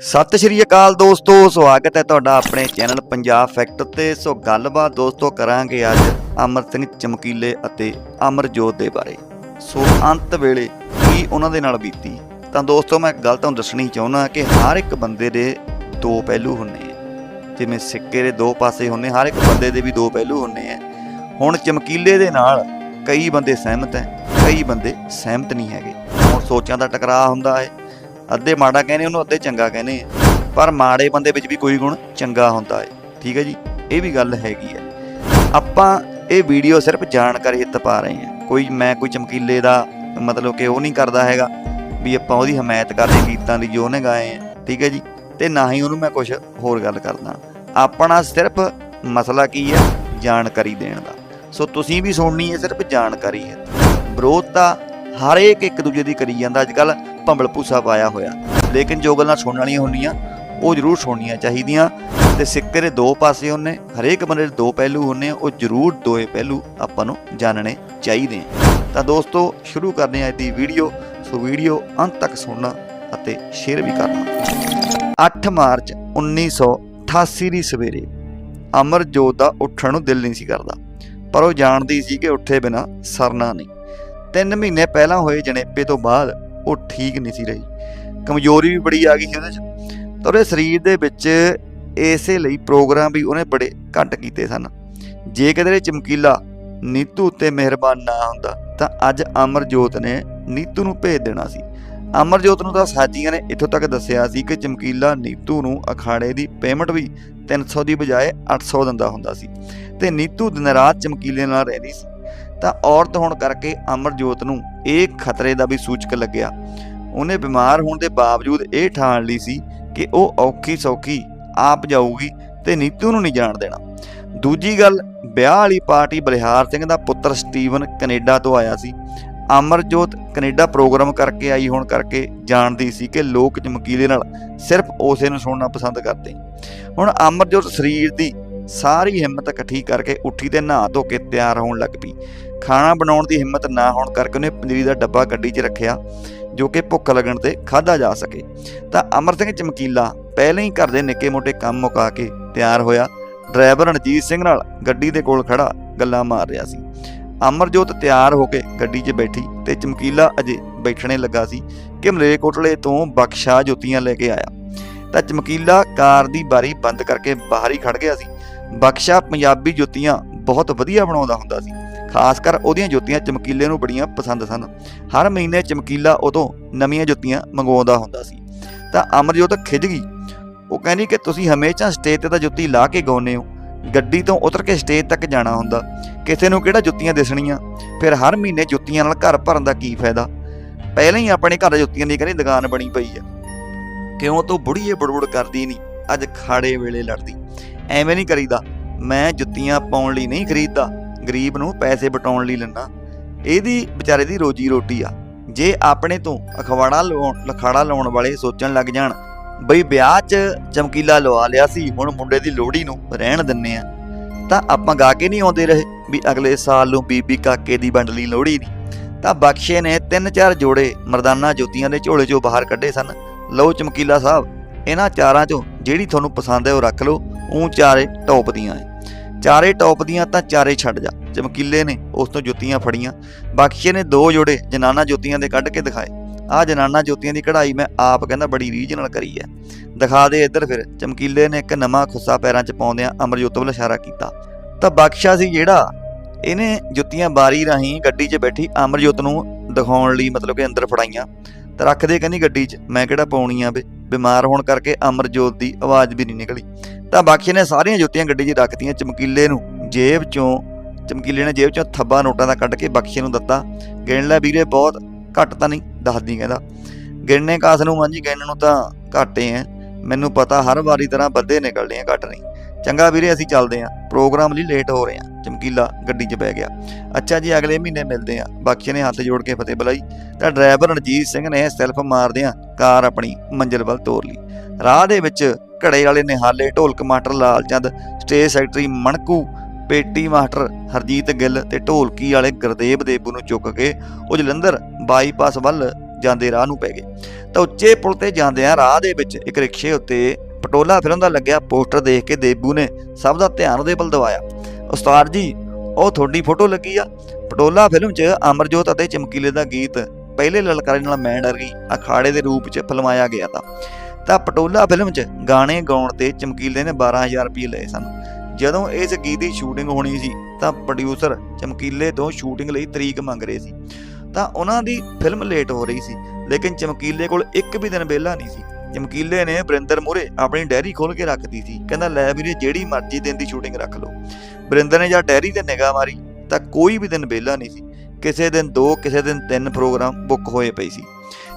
ਸਤਿ ਸ਼੍ਰੀ ਅਕਾਲ ਦੋਸਤੋ, ਸਵਾਗਤ ਹੈ ਤੁਹਾਡਾ ਆਪਣੇ ਚੈਨਲ ਪੰਜਾਬ ਫੈਕਟ ਤੇ। ਸੋ ਗੱਲਬਾਤ ਦੋਸਤੋ ਕਰਾਂਗੇ ਅੱਜ ਅਮਰ ਸਿੰਘ ਚਮਕੀਲੇ ਅਤੇ ਅਮਰਜੋਤ ਦੇ ਬਾਰੇ। ਸੋ ਅੰਤ ਵੇਲੇ ਕੀ ਉਹਨਾਂ ਦੇ ਨਾਲ ਬੀਤੀ? ਤਾਂ ਦੋਸਤੋ, ਮੈਂ ਇੱਕ ਗੱਲ ਤੁਹਾਨੂੰ ਦੱਸਣੀ ਚਾਹੁੰਦਾ ਕਿ ਹਰ ਇੱਕ ਬੰਦੇ ਦੇ ਦੋ ਪਹਿਲੂ ਹੁੰਦੇ ਆ। ਜਿਵੇਂ ਸਿੱਕੇ ਦੇ ਦੋ ਪਾਸੇ ਹੁੰਦੇ, ਹਰ ਇੱਕ ਬੰਦੇ ਦੇ ਵੀ ਦੋ ਪਹਿਲੂ ਹੁੰਦੇ ਆ। ਹੁਣ ਚਮਕੀਲੇ ਦੇ ਨਾਲ ਕਈ ਬੰਦੇ ਸਹਿਮਤ ਹੈ, ਕਈ ਬੰਦੇ ਸਹਿਮਤ ਨਹੀਂ ਹੈਗੇ। ਹੁਣ ਸੋਚਾਂ ਦਾ ਟਕਰਾਅ ਹੁੰਦਾ ਹੈ ਅੱਧੇ ਮਾੜਾ ਕਹਿੰਦੇ, ਉਹਨੂੰ ਅੱਧੇ ਚੰਗਾ ਕਹਿੰਦੇ ਆ। ਪਰ ਮਾੜੇ ਬੰਦੇ ਵਿੱਚ ਵੀ ਕੋਈ ਗੁਣ ਚੰਗਾ ਹੁੰਦਾ ਹੈ ਠੀਕ ਹੈ ਜੀ? ਇਹ ਵੀ ਗੱਲ ਹੈਗੀ ਹੈ। ਆਪਾਂ ਇਹ ਵੀਡੀਓ ਸਿਰਫ ਜਾਣਕਾਰੀ ਹਿੱਤ ਪਾ ਰਹੇ ਹਾਂ। ਕੋਈ ਮੈਂ ਕੋਈ ਚਮਕੀਲੇ ਦਾ ਮਤਲਬ ਕਿ ਉਹ ਨਹੀਂ ਕਰਦਾ ਹੈਗਾ ਵੀ ਆਪਾਂ ਉਹਦੀ ਹਮਾਇਤ ਕਰਦੇ ਗੀਤਾਂ ਦੀ ਜੋ ਉਹਨੇ ਗਾਏ ਆ, ਠੀਕ ਹੈ ਜੀ? ਤੇ ਨਾ ਹੀ ਉਹਨੂੰ ਮੈਂ ਕੁਝ ਹੋਰ ਗੱਲ ਕਰਦਾ। ਆਪਣਾ ਸਿਰਫ ਮਸਲਾ ਕੀ ਹੈ? ਜਾਣਕਾਰੀ ਦੇਣ ਦਾ। ਸੋ ਤੁਸੀਂ ਵੀ ਸੁਣਨੀ ਹੈ ਸਿਰਫ ਜਾਣਕਾਰੀ ਹੈ। ਵਿਰੋਧ ਤਾਂ ਹਰੇਕ ਇੱਕ ਦੂਜੇ ਦੀ ਕਰੀ ਜਾਂਦਾ। ਅੱਜ ਕੱਲ੍ਹ ਭੰਬਲ ਭੂਸਾ ਪਾਇਆ ਹੋਇਆ। ਲੇਕਿਨ ਜੋ ਗੱਲਾਂ ਸੁਣਨ ਵਾਲੀਆਂ ਹੁੰਦੀਆਂ, ਉਹ ਜ਼ਰੂਰ ਸੁਣਨੀਆਂ ਚਾਹੀਦੀਆਂ। ਤੇ ਸਿੱਕੇ ਦੇ ਦੋ ਪਾਸੇ ਹੁੰਨੇ, ਹਰੇਕ ਬੰਦੇ ਦੇ ਦੋ ਪਹਿਲੂ ਹੁੰਨੇ, ਉਹ ਜ਼ਰੂਰ ਦੋਏ ਪਹਿਲੂ ਆਪਾਂ ਨੂੰ ਜਾਣਨੇ ਚਾਹੀਦੇ ਤਾਂ ਦੋਸਤੋ, ਸ਼ੁਰੂ ਕਰਦੇ ਹਾਂ ਅੱਜ ਦੀ ਵੀਡੀਓ। ਸੋ ਵੀਡੀਓ ਅੰਤ ਤੱਕ ਸੁਣਨਾ ਅਤੇ ਸ਼ੇਅਰ ਵੀ ਕਰਨਾ। 8 ਮਾਰਚ 1988 ਦੀ ਸਵੇਰੇ ਅਮਰਜੋਤ ਦਾ ਉੱਠਣ ਨੂੰ ਦਿਲ ਨਹੀਂ ਸੀ ਕਰਦਾ। ਪਰ ਉਹ ਜਾਣਦੀ ਸੀ ਕਿ ਉੱਠੇ ਬਿਨਾ ਸਰਨਾ ਨਹੀਂ। ਤਿੰਨ ਮਹੀਨੇ ਪਹਿਲਾਂ ਹੋਏ ਜਣੇਪੇ ਤੋਂ ਬਾਅਦ ਉਹ ਠੀਕ ਨਹੀਂ ਸੀ ਰਹੀ। ਕਮਜ਼ੋਰੀ ਵੀ ਬੜੀ ਆ ਗਈ ਸੀ ਉਹਦੇ 'ਚ। ਤਾਂ ਉਹਦੇ ਸਰੀਰ ਦੇ ਵਿੱਚ ਇਸੇ ਲਈ ਪ੍ਰੋਗਰਾਮ ਵੀ ਉਹਨੇ ਬੜੇ ਘੱਟ ਕੀਤੇ ਸਨ। ਜੇ ਕਦੇ ਚਮਕੀਲਾ ਨੀਤੂ ਉੱਤੇ ਮਿਹਰਬਾਨ ਨਾ ਹੁੰਦਾ, ਤਾਂ ਅੱਜ ਅਮਰਜੋਤ ਨੇ ਨੀਤੂ ਨੂੰ ਭੇਜ ਦੇਣਾ ਸੀ। ਅਮਰਜੋਤ ਨੂੰ ਤਾਂ ਸਾਜੀਆਂ ਨੇ ਇੱਥੋਂ ਤੱਕ ਦੱਸਿਆ ਸੀ ਕਿ ਚਮਕੀਲਾ ਨੀਤੂ ਨੂੰ ਅਖਾੜੇ ਦੀ ਪੇਮੈਂਟ ਵੀ 300 ਦੀ ਬਜਾਏ 800 ਦਿੰਦਾ ਹੁੰਦਾ ਸੀ। ਤੇ ਨੀਤੂ ਦਿਨ ਰਾਤ ਚਮਕੀਲੇ ਨਾਲ ਰਹਿੰਦੀ ਸੀ। ਤਾਂ ਔਰਤ ਹੋਣ ਕਰਕੇ ਅਮਰਜੋਤ ਨੂੰ ਇਹ ਖਤਰੇ ਦਾ ਵੀ ਸੂਚਕ ਲੱਗਿਆ। ਉਹਨੇ ਬਿਮਾਰ ਹੋਣ ਦੇ ਬਾਵਜੂਦ ਇਹ ਠਾਣ ਲਈ ਸੀ ਕਿ ਉਹ ਔਖੀ ਸੌਖੀ ਆਪ ਜਾਊਗੀ ਤੇ ਨੀਤੂ ਨੂੰ ਨਹੀਂ ਜਾਣ ਦੇਣਾ। ਦੂਜੀ ਗੱਲ, ਵਿਆਹ ਵਾਲੀ ਪਾਰਟੀ ਬਲਿਹਾਰ ਸਿੰਘ ਦਾ ਪੁੱਤਰ ਸਟੀਵਨ ਕੈਨੇਡਾ ਤੋਂ ਆਇਆ ਸੀ। ਅਮਰਜੋਤ ਕੈਨੇਡਾ ਪ੍ਰੋਗਰਾਮ ਕਰਕੇ ਆਈ ਹੋਣ ਕਰਕੇ ਜਾਣਦੀ ਸੀ ਕਿ ਲੋਕ ਚਮਕੀਲੇ ਨਾਲ ਸਿਰਫ ਉਸੇ ਨੂੰ ਸੁਣਨਾ ਪਸੰਦ ਕਰਦੇ। ਹੁਣ ਅਮਰਜੋਤ ਸਰੀਰ ਦੀ ਸਾਰੀ ਹਿੰਮਤ ਇਕੱਠੀ ਕਰਕੇ ਉੱਠੀ ਤੇ ਨਹਾ ਧੋ ਕੇ ਤਿਆਰ ਹੋਣ ਲੱਗ ਪਈ। ਖਾਣਾ ਬਣਾਉਣ ਦੀ ਹਿੰਮਤ ਨਾ ਹੋਣ ਕਰਕੇ ਉਹਨੇ ਪਨੀਰੀ ਦਾ ਡੱਬਾ ਗੱਡੀ 'ਚ ਰੱਖਿਆ, ਜੋ ਕਿ ਭੁੱਖ ਲੱਗਣ ਤੇ ਖਾਧਾ ਜਾ ਸਕੇ। ਤਾਂ ਅਮਰ ਸਿੰਘ ਚਮਕੀਲਾ ਪਹਿਲਾਂ ਹੀ ਘਰ ਦੇ ਨਿੱਕੇ-ਮੋਟੇ ਕੰਮ ਮੁਕਾ ਕੇ ਤਿਆਰ ਹੋਇਆ। ਡਰਾਈਵਰ ਰਣਜੀਤ ਸਿੰਘ ਨਾਲ ਗੱਡੀ ਦੇ ਕੋਲ ਖੜਾ ਗੱਲਾਂ ਮਾਰ ਰਿਹਾ ਸੀ। ਅਮਰਜੋਤ ਤਿਆਰ ਹੋ ਕੇ ਗੱਡੀ 'ਚ ਬੈਠੀ ਤੇ ਚਮਕੀਲਾ ਅਜੇ ਬੈਠਣੇ ਲੱਗਾ ਸੀ ਕਿ ਮਲੇਕੋਟਲੇ ਤੋਂ ਬਖਸ਼ਾ ਜੋਤੀਆਂ ਲੈ ਕੇ ਆਇਆ। ਤਾਂ ਚਮਕੀਲਾ ਕਾਰ ਦੀ ਬਾਰੀ ਬੰਦ ਕਰਕੇ ਬਾਹਰ ਹੀ ਖੜ ਗਿਆ ਸੀ। ਬਖਸ਼ਾ ਪੰਜਾਬੀ ਜੁੱਤੀਆਂ ਬਹੁਤ ਵਧੀਆ ਬਣਾਉਂਦਾ ਹੁੰਦਾ ਸੀ। ਖਾਸ ਕਰ ਉਹਦੀਆਂ ਜੁੱਤੀਆਂ ਚਮਕੀਲੇ ਨੂੰ ਬੜੀਆਂ ਪਸੰਦ ਸਨ। ਹਰ ਮਹੀਨੇ ਚਮਕੀਲਾ ਉਦੋਂ ਨਵੀਆਂ ਜੁੱਤੀਆਂ ਮੰਗਵਾਉਂਦਾ ਹੁੰਦਾ ਸੀ। ਤਾਂ ਅਮਰਜੋਤ ਖਿੱਚ ਗਈ। ਉਹ ਕਹਿੰਦੀ ਕਿ ਤੁਸੀਂ ਹਮੇਸ਼ਾ ਸਟੇਜ ਤੇ ਤਾਂ ਜੁੱਤੀ ਲਾ ਕੇ ਗਾਉਂਦੇ ਹੋ। ਗੱਡੀ ਤੋਂ ਉਤਰ ਕੇ ਸਟੇਜ ਤੱਕ ਜਾਣਾ ਹੁੰਦਾ। ਕਿਸੇ ਨੂੰ ਕਿਹੜਾ ਜੁੱਤੀਆਂ ਦਿਸਣੀਆਂ? ਫਿਰ ਹਰ ਮਹੀਨੇ ਜੁੱਤੀਆਂ ਨਾਲ ਘਰ ਭਰਨ ਦਾ ਕੀ ਫਾਇਦਾ? ਪਹਿਲਾਂ ਹੀ ਆਪਣੇ ਘਰ ਜੁੱਤੀਆਂ ਦੀ ਕਹਿੰਦੀ ਦੁਕਾਨ ਬਣੀ ਪਈ ਆ। ਕਿਉਂ? ਤੂੰ ਬੁੜੀਏ ਬੜਬੜ ਕਰਦੀ ਨਹੀਂ ਅੱਜ ਖਾੜੇ ਵੇਲੇ ਲੜਦੀ। ਐਵੇਂ ਨਹੀਂ ਕਰੀਦਾ। ਮੈਂ ਜੁੱਤੀਆਂ ਪਾਉਣ ਲਈ ਨਹੀਂ ਖਰੀਦਦਾ। ਗਰੀਬ ਨੂੰ ਪੈਸੇ ਬਟਾਉਣ ਲਈ ਲੈਣਾ ਇਹਦੀ ਵਿਚਾਰੇ ਦੀ ਰੋਜੀ ਰੋਟੀ ਆ। ਜੇ ਆਪਣੇ ਤੋਂ ਅਖਵਾੜਾ ਲਾਉਣ ਲਖਾੜਾ ਲਾਉਣ ਵਾਲੇ ਸੋਚਣ ਲੱਗ ਜਾਣ, ਬਈ ਵਿਆਹ 'ਚ ਚਮਕੀਲਾ ਲਵਾ ਲਿਆ ਸੀ, ਹੁਣ ਮੁੰਡੇ ਦੀ ਲੋਹੜੀ ਨੂੰ ਰਹਿਣ ਦਿੰਨੇ ਆ। ਤਾਂ ਆਪਾਂ ਗਾ ਕੇ ਨਹੀਂ ਆਉਂਦੇ ਰਹੇ ਵੀ ਅਗਲੇ ਸਾਲ ਨੂੰ ਬੀਬੀ ਕਾਕੇ ਦੀ ਵੰਡਲੀ ਲੋਹੜੀ ਦੀ। ਤਾਂ ਬਖਸ਼ੇ ਨੇ ਤਿੰਨ ਚਾਰ ਜੋੜੇ ਮਰਦਾਨਾ ਜੋਤੀਆਂ ਦੇ ਝੋਲੇ 'ਚੋਂ ਬਾਹਰ ਕੱਢੇ ਸਨ। ਲਓ ਚਮਕੀਲਾ ਸਾਹਿਬ, ਇਹਨਾਂ ਚਾਰਾਂ 'ਚੋਂ ਜਿਹੜੀ ਤੁਹਾਨੂੰ ਪਸੰਦ ਹੈ ਉਹ ਰੱਖ ਲਓ। ਉਹ ਚਾਰੇ ਟੌਪ ਦੀਆਂ ਹੈ ਚਾਰੇ ਟੌਪ ਦੀਆਂ ਤਾਂ ਚਾਰੇ ਛੱਡ ਜਾ। ਚਮਕੀਲੇ ਨੇ, ਉਸ ਤੋਂ ਜੁੱਤੀਆਂ ਫੜੀਆਂ। ਬਖਸ਼ੇ ਨੇ ਦੋ ਜੋੜੇ ਜਨਾਨਾ ਜੁੱਤੀਆਂ ਦੇ ਕੱਢ ਕੇ ਦਿਖਾਏ। ਆਹ ਜਨਾਨਾ ਜੁੱਤੀਆਂ ਦੀ ਕਢਾਈ ਮੈਂ ਆਪ ਕਹਿੰਦਾ ਬੜੀ ਰੀਝ ਨਾਲ ਕਰੀ ਹੈ ਦਿਖਾ ਦੇ ਇੱਧਰ ਫਿਰ। ਚਮਕੀਲੇ ਨੇ ਇੱਕ ਨਵਾਂ ਖੁੱਸਾ ਪੈਰਾਂ 'ਚ ਪਾਉਂਦਿਆਂ ਅਮਰਜੋਤ ਵੱਲ ਇਸ਼ਾਰਾ ਕੀਤਾ। ਤਾਂ ਬਖਸ਼ਾ ਸੀ ਜਿਹੜਾ ਇਹਨੇ ਜੁੱਤੀਆਂ ਬਾਰੀ ਰਾਹੀਂ ਗੱਡੀ 'ਚ ਬੈਠੀ ਅਮਰਜੋਤ ਨੂੰ ਦਿਖਾਉਣ ਲਈ ਮਤਲਬ ਕਿ ਅੰਦਰ ਫੜਾਈਆਂ। ਤਾਂ ਰੱਖਦੇ ਕਹਿੰਦੀ ਗੱਡੀ 'ਚ। ਮੈਂ ਕਿਹੜਾ ਪਾਉਣੀ ਪਾਉਣੀਆਂ ਵੇ ਬਿਮਾਰ ਹੋਣ ਕਰਕੇ ਅਮਰਜੋਤ ਦੀ ਆਵਾਜ਼ ਵੀ ਨਹੀਂ ਨਿਕਲੀ। ਤਾਂ ਬਖਸ਼ੇ ਨੇ ਸਾਰੀਆਂ ਜੁੱਤੀਆਂ ਗੱਡੀ 'ਚ ਰੱਖਤੀਆਂ ਚਮਕੀਲੇ ਨੂੰ। ਜੇਬ 'ਚੋਂ, ਚਮਕੀਲੇ ਨੇ ਜੇਬ 'ਚੋਂ ਥੱਬਾ ਨੋਟਾਂ ਦਾ ਕੱਢ ਕੇ ਬਖਸ਼ੇ ਨੂੰ ਦਿੱਤਾ। ਗਿਣ ਲੈ ਵੀਰੇ, ਬਹੁਤ ਘੱਟ ਤਾਂ ਨਹੀਂ, ਦੱਸਦੀ ਕਹਿੰਦਾ। ਗਿਣਨੇ ਕਾਸ ਨੂੰ ਮਾਂਜੀ ਗਿਣਨ ਨੂੰ ਤਾਂ ਘਾਟੇ ਐ ਮੈਨੂੰ ਪਤਾ ਹਰ ਵਾਰੀ ਤਰ੍ਹਾਂ ਬੱਦੇ ਨਿਕਲਦੇ ਆ, ਘੱਟ ਨਹੀਂ। ਚੰਗਾ ਵੀਰੇ, ਅਸੀਂ ਚੱਲਦੇ ਆਂ ਪ੍ਰੋਗਰਾਮ ਲਈ ਲੇਟ ਹੋ ਰਹੇ ਆਂ ਚਮਕੀਲਾ ਗੱਡੀ 'ਚ ਬਹਿ ਗਿਆ। ਅੱਛਾ ਜੀ, ਅਗਲੇ ਮਹੀਨੇ ਮਿਲਦੇ ਆਂ ਬਖਸ਼ੇ ਨੇ ਹੱਥ ਜੋੜ ਕੇ ਫਤਿਹ ਬੁਲਾਈ। ਤਾਂ ਡਰਾਈਵਰ ਰਣਜੀਤ ਸਿੰਘ ਨੇ ਸੈਲਫ ਮਾਰਦਿਆਂ ਕਾਰ ਆਪਣੀ ਮੰਜ਼ਿਲ ਵੱਲ ਤੋਰ ਲਈ। ਰਾਹ ਦੇ ਵਿੱਚ ਘੜੇ ਵਾਲੇ ਨਿਹਾਲੇ ਢੋਲਕ master Lalchand stage secretary Manku, ਪੇਟੀ ਮਾਸਟਰ ਹਰਜੀਤ ਗਿੱਲ ਤੇ ਢੋਲਕੀ ਵਾਲੇ ਗੁਰਦੇਵ ਦੇਬੂ ਨੂੰ ਚੁੱਕ ਕੇ ਉਹ ਜਲੰਧਰ ਬਾਈਪਾਸ ਵੱਲ ਜਾਂਦੇ ਰਾਹ ਨੂੰ ਪੈ ਗਏ। ਤਾਂ ਉੱਚੇ ਪੁਲ ਤੇ ਜਾਂਦਿਆਂ ਰਾਹ ਦੇ ਵਿੱਚ ਇੱਕ ਰਿਕਸ਼ੇ ਉੱਤੇ ਪਟੋਲਾ ਫਿਲਮ ਦਾ ਲੱਗਿਆ, ਪੋਸਟਰ ਦੇਖ ਕੇ ਦੇਬੂ ਨੇ ਸਭ ਦਾ ਧਿਆਨ ਉਹਦੇ ਵੱਲ ਦਵਾਇਆ। ਉਸਤਾਦ ਜੀ, ਉਹ ਤੁਹਾਡੀ ਫੋਟੋ ਲੱਗੀ ਆ? ਪਟੋਲਾ ਫਿਲਮ 'ਚ ਅਮਰਜੋਤ ਅਤੇ ਚਮਕੀਲੇ ਦਾ ਗੀਤ ਪਹਿਲੇ ਲਲਕਾਰੇ ਨਾਲ ਮੈਂ ਡਰ ਗਈ, ਅਖਾੜੇ ਦੇ ਰੂਪ 'ਚ ਫਿਲਮਾਇਆ ਗਿਆ ਤਾਂ। ਤਾਂ ਪਟੋਲਾ ਫਿਲਮ 'ਚ ਗਾਣੇ ਗਾਉਣ ਤੇ ਚਮਕੀਲੇ ਨੇ 12000 ਰੁਪਏ ਲਏ ਸਨ। ਜਦੋਂ ਇਸ ਗੀਤ ਦੀ ਸ਼ੂਟਿੰਗ ਹੋਣੀ ਸੀ, ਤਾਂ ਪ੍ਰੋਡਿਊਸਰ ਚਮਕੀਲੇ ਤੋਂ ਸ਼ੂਟਿੰਗ ਲਈ ਤਰੀਕ ਮੰਗ ਰਹੇ ਸੀ। ਤਾਂ ਉਹਨਾਂ ਦੀ ਫਿਲਮ ਲੇਟ ਹੋ ਰਹੀ ਸੀ, ਲੇਕਿਨ ਚਮਕੀਲੇ ਕੋਲ ਇੱਕ ਵੀ ਦਿਨ ਵਿਹਲਾ ਨਹੀਂ ਸੀ। ਚਮਕੀਲੇ ਨੇ ਬਰਿੰਦਰ ਮੂਰੇ ਆਪਣੀ ਡੈਰੀ ਖੋਲ ਕੇ ਰੱਖਦੀ ਸੀ। ਕਹਿੰਦਾ, ਲੈ ਵੀਰੇ, ਜਿਹੜੀ ਮਰਜ਼ੀ ਦਿਨ ਦੀ ਸ਼ੂਟਿੰਗ ਰੱਖ ਲਓ। ਬਰਿੰਦਰ ਨੇ ਜਦ ਡੈਰੀ ਤੇ ਨਿਗਾਹ ਮਾਰੀ ਤਾਂ ਕੋਈ ਵੀ ਦਿਨ ਵਿਹਲਾ ਨਹੀਂ ਸੀ। ਕਿਸੇ ਦਿਨ ਦੋ, ਕਿਸੇ ਦਿਨ ਤਿੰਨ ਪ੍ਰੋਗਰਾਮ ਬੁੱਕ ਹੋਏ ਪਏ ਸੀ।